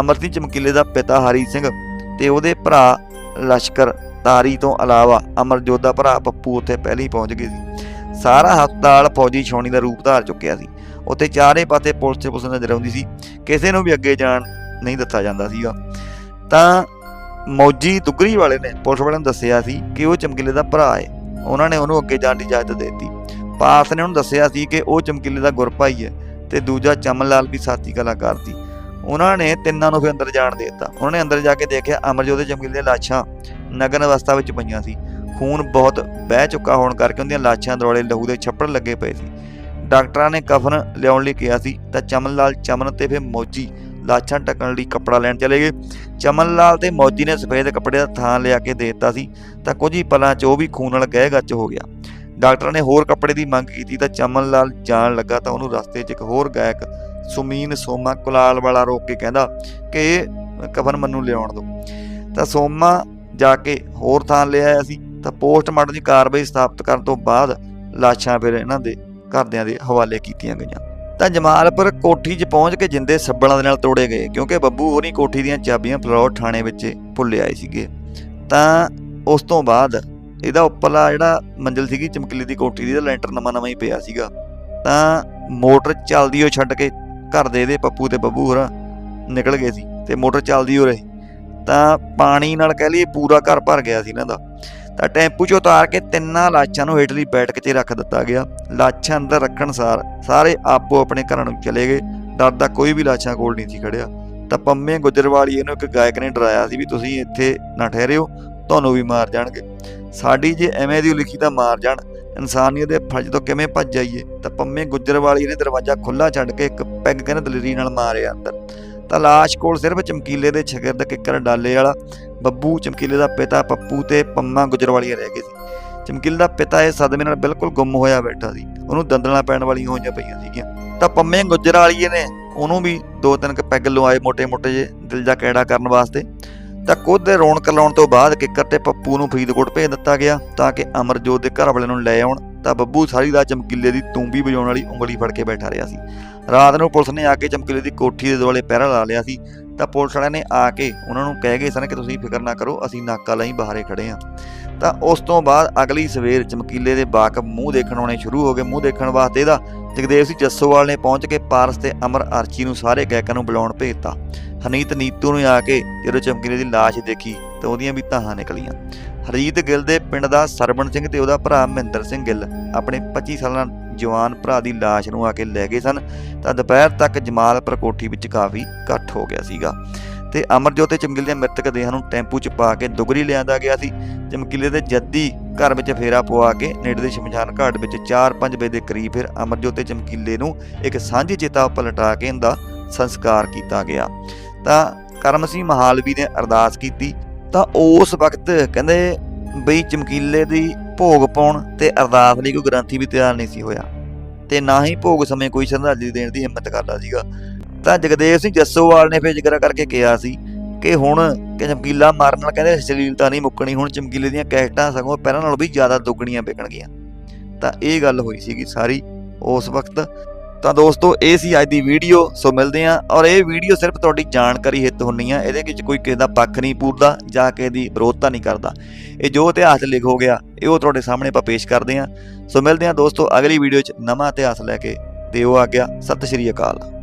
ਅਮਰ ਸਿੰਘ ਚਮਕੀਲੇ ਦਾ ਪਿਤਾ ਹਰੀ ਸਿੰਘ ਤੇ ਉਹਦੇ ਭਰਾ ਲਸ਼ਕਰ ਤਾਰੀ ਤੋਂ ਇਲਾਵਾ ਅਮਰਜੋਤ ਦਾ ਭਰਾ ਪੱਪੂ ਉੱਥੇ ਪਹਿਲਾਂ ਪਹੁੰਚ ਗਏ ਸੀ। ਸਾਰਾ ਹਸਪਤਾਲ ਫੌਜੀ ਛਾਉਣੀ ਦਾ ਰੂਪ ਧਾਰ ਚੁੱਕਿਆ ਸੀ। ਉੱਥੇ ਚਾਰੇ ਪਾਸੇ ਪੁਲਿਸ ਤੇ ਪੁਲਿਸ ਨਜ਼ਰ ਆਉਂਦੀ ਸੀ। ਕਿਸੇ ਨੂੰ ਵੀ ਅੱਗੇ ਜਾਣ ਨਹੀਂ ਦਿੱਤਾ ਜਾਂਦਾ ਸੀਗਾ। ਤਾਂ ਮੌਜੀ ਦੁਗਰੀ ਵਾਲੇ ਨੇ ਪੁਲਿਸ ਵਾਲਿਆਂ ਨੂੰ ਦੱਸਿਆ ਸੀ ਕਿ ਉਹ ਚਮਕੀਲੇ ਦਾ ਭਰਾ ਹੈ। ਉਹਨਾਂ ਨੇ ਉਹਨੂੰ ਅੱਗੇ ਜਾਣ ਦੀ ਇਜਾਜ਼ਤ ਦੇ ਦਿੱਤੀ। ਪਾਸ ਨੇ ਉਹਨੂੰ ਦੱਸਿਆ ਸੀ ਕਿ ਉਹ ਚਮਕੀਲੇ ਦਾ ਗੁਰਪਾਈ ਹੈ ਤੇ ਦੂਜਾ ਚਮਨ ਲਾਲ ਵੀ ਸਾਥੀ ਕਲਾਕਾਰ ਸੀ। ਉਹਨਾਂ ਨੇ ਤਿੰਨਾਂ ਨੂੰ ਫਿਰ ਅੰਦਰ ਜਾਣ ਦੇ ਦਿੱਤਾ। ਉਹਨਾਂ ਨੇ ਅੰਦਰ ਜਾ ਕੇ ਦੇਖਿਆ ਅਮਰਜੋਤ ਦੇ ਚਮਕੀਲੇ ਦੀਆਂ ਲਾਸ਼ਾਂ ਨਗਨ ਅਵਸਥਾ ਵਿੱਚ ਪਈਆਂ ਸੀ। ਖੂਨ ਬਹੁਤ ਬਹਿ ਚੁੱਕਾ ਹੋਣ ਕਰਕੇ ਉਹਦੀਆਂ ਲਾਸ਼ਾਂ ਦੁਆਲੇ ਲਹੂ ਦੇ ਛੱਪੜ ਲੱਗੇ ਪਏ ਸੀ। ਡਾਕਟਰਾਂ ਨੇ ਕਫਨ ਲਿਆਉਣ ਲਈ ਕਿਹਾ ਸੀ, ਤਾਂ ਚਮਨ ਲਾਲ ਚਮਨ ਤੇ ਫਿਰ ਮੌਜੀ ਲਾਸ਼ਾਂ ਢੱਕਣ ਲਈ ਕੱਪੜਾ ਲੈਣ ਚਲੇ ਗਏ। ਚਮਨ ਲਾਲ ਤੇ ਮੌਜੀ ਨੇ ਸਫੇਦ ਕੱਪੜੇ ਦਾ ਥਾਂ ਲਿਆ ਕੇ ਦੇ ਦਿੱਤਾ ਸੀ, ਤਾਂ ਕੁਝ ਹੀ ਪਲਾਂ 'ਚ ਉਹ ਵੀ ਖੂਨ ਨਾਲ ਗਹਿ ਗੱਚ ਹੋ ਗਿਆ। ਡਾਕਟਰਾਂ ਨੇ ਹੋਰ ਕੱਪੜੇ ਦੀ ਮੰਗ ਕੀਤੀ ਤਾਂ ਚਮਨ ਲਾਲ ਜਾਣ ਲੱਗਾ ਤਾਂ ਉਹਨੂੰ ਰਸਤੇ 'ਚ ਇੱਕ ਹੋਰ ਗਾਇਕ ਸੁਮੀਨ ਸੋਮਾ ਕੁਲਾਲ ਵਾਲਾ ਰੋਕ ਕੇ ਕਹਿੰਦਾ ਕਿ ਇਹ ਕਫਨ ਮੈਨੂੰ ਲਿਆਉਣ ਦਿਓ। ਤਾਂ ਸੋਮਾ ਜਾ ਕੇ ਹੋਰ ਥਾਂ ਲਿਆਇਆ ਸੀ ਤਾਂ ਪੋਸਟਮਾਰਟਮ ਦੀ ਕਾਰਵਾਈ ਸਥਾਪਿਤ ਕਰਨ ਤੋਂ ਬਾਅਦ ਲਾਸ਼ਾਂ ਫਿਰ ਇਹਨਾਂ ਦੇ ਘਰਦਿਆਂ ਦੇ ਹਵਾਲੇ ਕੀਤੀਆਂ ਗਈਆਂ। ਤਾਂ ਜਮਾਲਪੁਰ ਕੋਠੀ 'ਚ ਪਹੁੰਚ ਕੇ ਜਿੰਦੇ ਸੱਬਲਾਂ ਦੇ ਨਾਲ ਤੋੜੇ ਗਏ ਕਿਉਂਕਿ ਬੱਬੂ ਹੋਰੀ ਕੋਠੀ ਦੀਆਂ ਚਾਬੀਆਂ ਫਲੋਰ ਥਾਣੇ ਵਿੱਚ ਭੁੱਲੇ ਆਏ ਸੀਗੇ। ਤਾਂ ਉਸ ਤੋਂ ਬਾਅਦ ਇਹਦਾ ਉੱਪਰਲਾ ਜਿਹੜਾ ਮੰਜ਼ਿਲ ਸੀਗੀ ਚਮਕੀਲੇ ਦੀ ਕੋਠੀ ਦੀ, ਇਹਦਾ ਲੈਂਟਰ ਨਵਾਂ ਨਵਾਂ ਹੀ ਪਿਆ ਸੀਗਾ। ਤਾਂ ਮੋਟਰ ਚੱਲਦੀ ਉਹ ਛੱਡ ਕੇ ਘਰ ਦੇ ਇਹਦੇ ਪੱਪੂ ਤੇ ਬੱਬੂ ਹੋਰਾਂ ਨਿਕਲ ਗਏ ਸੀ ਤੇ ਮੋਟਰ ਚੱਲਦੀ ਹੋ ਰਹੀ। ਤਾਂ ਪਾਣੀ ਨਾਲ ਕਹਿ ਲਈਏ ਪੂਰਾ ਘਰ ਭਰ ਗਿਆ ਸੀ ਇਹਨਾਂ ਦਾ। ਤਾਂ ਟੈਂਪੂ 'ਚ ਉਤਾਰ ਕੇ ਤਿੰਨਾਂ ਲਾਸ਼ਾਂ ਨੂੰ ਹੇਠਲੀ ਬੈਠਕ 'ਚ ਰੱਖ ਦਿੱਤਾ ਗਿਆ। ਲਾਸ਼ਾਂ ਅੰਦਰ ਰੱਖਣ ਸਾਰ ਸਾਰੇ ਆਪੋ ਆਪਣੇ ਘਰਾਂ ਨੂੰ ਚਲੇ ਗਏ। ਡਰਦਾ ਕੋਈ ਵੀ ਲਾਸ਼ਾਂ ਕੋਲ ਨਹੀਂ ਸੀ ਖੜਿਆ। ਤਾਂ ਪੰਮੇ ਗੁਜਰਵਾਲੀ ਇਹਨੂੰ ਇੱਕ ਗਾਇਕ ਨੇ ਡਰਾਇਆ ਸੀ ਵੀ ਤੁਸੀਂ ਇੱਥੇ ਨਾ ਠਹਿਰਿਓ, ਤੁਹਾਨੂੰ ਵੀ ਮਾਰ ਜਾਣਗੇ। ਸਾਡੀ ਜੇ ਐਵੇਂ ਦੀ ਲਿਖੀ ਤਾਂ ਮਾਰ ਜਾਣ, ਇਨਸਾਨੀਅਤ ਦੇ ਫਰਜ਼ ਤੋਂ ਕਿਵੇਂ ਭੱਜ ਜਾਈਏ? ਤਾਂ ਪੰਮੇ ਗੁੱਜਰ ਵਾਲੀ ਨੇ ਦਰਵਾਜ਼ਾ ਖੁੱਲਾ ਛੱਡ ਕੇ ਇੱਕ ਪੈਗ ਕਹਿੰਦੇ ਦਲੇਰੀ ਨਾਲ ਮਾਰਿਆ ਅੰਦਰ। ਤਾਂ ਲਾਸ਼ ਕੋਲ ਸਿਰਫ ਚਮਕੀਲੇ ਦੇ ਸ਼ਗਿਰਦ ਕਿੱਕਰ ਡਾਲੇ ਵਾਲਾ, ਬੱਬੂ ਚਮਕੀਲੇ ਦਾ ਪਿਤਾ ਪੱਪੂ ਤੇ ਪੰਮਾ ਗੁੱਜਰ ਗੁਜਰਵਾਲੀ ਰਹਿ ਗਏ ਸੀ। ਚਮਕੀਲੇ ਦਾ ਪਿਤਾ ਇਹ ਸਦਮੇ ਨਾਲ ਬਿਲਕੁਲ ਗੁੰਮ ਹੋਇਆ ਬੈਠਾ ਸੀ। ਉਹਨੂੰ ਦੰਦਲਾਂ ਪੈਣ ਵਾਲੀਆਂ ਹੋਈਆਂ ਪਈਆਂ ਸੀਗੀਆਂ। ਤਾਂ ਪੰਮੇ ਗੁੱਜਰ ਗੁਜਰਵਾਲੀਏ ਨੇ ਉਹਨੂੰ ਵੀ ਦੋ ਤਿੰਨ ਕ ਪੈਗ ਲਵਾਏ ਮੋਟੇ ਮੋਟੇ ਜੇ ਦਿਲ ਦਾ ਕੈੜਾ ਕਰਨ ਵਾਸਤੇ। ਤਾਂ ਕੁੱਦ ਦੇ ਰੌਣਕ ਲਾਉਣ ਤੋਂ ਬਾਅਦ ਕਿੱਕਰ ਤੇ ਪੱਪੂ ਨੂੰ ਫਰੀਦਕੋਟ ਭੇਜ ਦਿੱਤਾ ਗਿਆ ਤਾਂ ਕਿ ਅਮਰਜੋਤ ਦੇ ਘਰ ਵਾਲੇ ਨੂੰ ਲੈ ਆਉਣ, ਤਾਂ ਬੱਬੂ ਸਾਰੀ ਰਾਤ ਚਮਕੀਲੇ ਦੀ ਤੂੰਬੀ ਵਜਾਉਣ ਵਾਲੀ ਉਂਗਲੀ ਫੜ ਕੇ ਬੈਠਾ ਰਿਹਾ ਸੀ। ਰਾਤ ਨੂੰ ਪੁਲਿਸ ਨੇ ਆ ਕੇ ਚਮਕੀਲੇ ਦੀ ਕੋਠੀ ਦੇ ਦੁਆਲੇ ਪਹਿਰਾ ਲਾ ਲਿਆ ਸੀ ਤਾਂ ਪੁਲਿਸ ਵਾਲਿਆਂ ਨੇ ਆ ਕੇ ਉਹਨਾਂ ਨੂੰ ਕਹਿ ਗਏ ਸਨ ਕਿ ਤੁਸੀਂ ਫਿਕਰ ਨਾ ਕਰੋ, ਅਸੀਂ ਨਾਕਾ ਲਈ ਬਾਹਰੇ ਖੜੇ ਹਾਂ ਤਾਂ ਉਸ ਤੋਂ ਬਾਅਦ ਅਗਲੀ ਸਵੇਰ ਚਮਕੀਲੇ ਦੇ ਬਾਕ ਮੂੰਹ ਦੇਖਣ ਆਉਣੇ ਸ਼ੁਰੂ ਹੋ ਗਏ। ਮੂੰਹ ਦੇਖਣ ਵਾਸਤੇ ਇਹਦਾ ਜਗਦੇਵ ਸਿੰਘ ਜੱਸੋਵਾਲ ਨੇ ਪਹੁੰਚ ਕੇ ਪਾਰਸ ਤੇ ਅਮਰ ਅਰਚੀ ਨੂੰ ਸਾਰੇ ਗਾਇਕਾਂ ਨੂੰ ਬੁਲਾਉਣ ਭੇਜਤਾ। ਹਨੀਤ, ਨੀਤੂ ਨੂੰ ਆ ਕੇ ਜਦੋਂ ਚਮਕੀਲੇ ਦੀ ਲਾਸ਼ ਦੇਖੀ ਤਾਂ ਉਹਦੀਆਂ ਵੀ ਤਾਹਾਂ ਨਿਕਲੀਆਂ। ਹਰੀਤ ਗਿੱਲ ਦੇ ਪਿੰਡ ਦਾ ਸਰਵਣ ਸਿੰਘ ਤੇ ਉਹਦਾ ਭਰਾ ਮਹਿੰਦਰ ਸਿੰਘ ਗਿੱਲ ਆਪਣੇ 25 ਸਾਲਾਂ ਜਵਾਨ ਭਰਾ ਦੀ ਲਾਸ਼ ਨੂੰ ਆ ਕੇ ਲੈ ਗਏ ਸਨ, ਤਾਂ ਦੁਪਹਿਰ ਤੱਕ ਜਮਾਲਪੁਰ ਕੋਠੀ ਵਿੱਚ ਕਾਫੀ ਇਕੱਠ ਹੋ ਗਿਆ ਸੀਗਾ। ਤੇ ਅਮਰਜੋਤ ਤੇ ਚਮਕੀਲੇ ਦੇ ਮ੍ਰਿਤਕ ਦੇਹਾਂ ਨੂੰ ਟੈਂਪੂ 'ਚ ਪਾ ਕੇ ਦੁਗਰੀ ਲਿਆਂਦਾ ਗਿਆ ਸੀ। ਚਮਕੀਲੇ ਦੇ ਜੱਦੀ ਘਰ ਵਿੱਚ ਫੇਰਾ ਪਵਾ ਕੇ ਨੇੜੇ ਦੇ ਸ਼ਮਸ਼ਾਨ ਘਾਟ ਵਿੱਚ 4-5 ਵਜੇ ਦੇ ਕਰੀਬ ਫਿਰ ਅਮਰਜੋਤ ਤੇ ਚਮਕੀਲੇ ਨੂੰ ਇੱਕ ਸਾਂਝੀ ਚਿਤਾ ਉੱਪਰ ਲਟਾ ਕੇ ਇਹਦਾ ਸੰਸਕਾਰ ਕੀਤਾ ਗਿਆ। ਤਾਂ ਕਰਮ ਸਿੰਘ ਮਹਾਲਵੀ ਨੇ ਅਰਦਾਸ ਕੀਤੀ ਤਾਂ ਉਸ ਵਕਤ ਕਹਿੰਦੇ ਬਈ ਚਮਕੀਲੇ ਦੀ ਭੋਗ ਪਾਉਣ ਤੇ ਅਰਦਾਸ ਲਈ ਕੋਈ ਗ੍ਰੰਥੀ ਵੀ ਤਿਆਰ ਨਹੀਂ ਸੀ ਹੋਇਆ। ਤੇ ਨਾ ਹੀ ਭੋਗ ਸਮੇਂ ਕੋਈ ਸ਼ਰਧਾਂਜਲੀ ਦੇਣ ਦੀ ਹਿੰਮਤ ਕਰਦਾ ਸੀਗਾ। ਤਾਂ ਜਗਦੇਵ ਸਿੰਘ ਜੱਸੋਵਾਲ ਨੇ ਫਿਰ ਜ਼ਿਕਰ ਕਰਕੇ ਕਿਹਾ ਸੀ ਕਿ ਹੁਣ ਕਿ ਚਮਕੀਲਾ ਮਾਰਨ ਨਾਲ ਕਹਿੰਦੇ ਸ਼ਲੀਲਤਾ ਨਹੀਂ ਮੁੱਕਣੀ, ਹੁਣ ਚਮਕੀਲੇ ਦੀਆਂ ਕੈਸਟਾਂ ਸਗੋਂ ਪਹਿਲਾਂ ਨਾਲੋਂ ਵੀ ਜ਼ਿਆਦਾ ਦੁੱਗਣੀਆਂ ਵਿਕਣਗੀਆਂ। ਤਾਂ ਇਹ ਗੱਲ ਹੋਈ ਸੀਗੀ ਸਾਰੀ। ਉਸ ਵਕਤ ਤਾਂ ਦੋਸਤੋ, ਇਹ ਸੀ ਅੱਜ ਦੀ ਵੀਡੀਓ। ਸੋ ਮਿਲਦੇ ਆਂ ਔਰ ਇਹ ਵੀਡੀਓ ਸਿਰਫ ਤੁਹਾਡੀ ਜਾਣਕਾਰੀ ਹਿੱਤ ਹੁੰਨੀ ਆ। ਇਹਦੇ ਵਿੱਚ ਕੋਈ ਕਿਸੇ ਦਾ ਪੱਖ ਨਹੀਂ ਪੂਰਦਾ ਜਾਂ ਕਿਸੇ ਦੀ ਵਿਰੋਧਤਾ ਨਹੀਂ ਕਰਦਾ। ਇਹ ਜੋ ਇਤਿਹਾਸ ਲਿਖ ਹੋ ਗਿਆ, ਇਹ ਉਹ ਤੁਹਾਡੇ ਸਾਹਮਣੇ ਆਪਾਂ ਪੇਸ਼ ਕਰਦੇ ਆਂ ਸੋ ਮਿਲਦੇ ਆਂ ਦੋਸਤੋ, ਅਗਲੀ ਵੀਡੀਓ 'ਚ ਨਵਾਂ ਇਤਿਹਾਸ ਲੈ ਕੇ। ਦਿਓ ਆ ਗਿਆ। ਸਤਿ ਸ਼੍ਰੀ ਅਕਾਲ।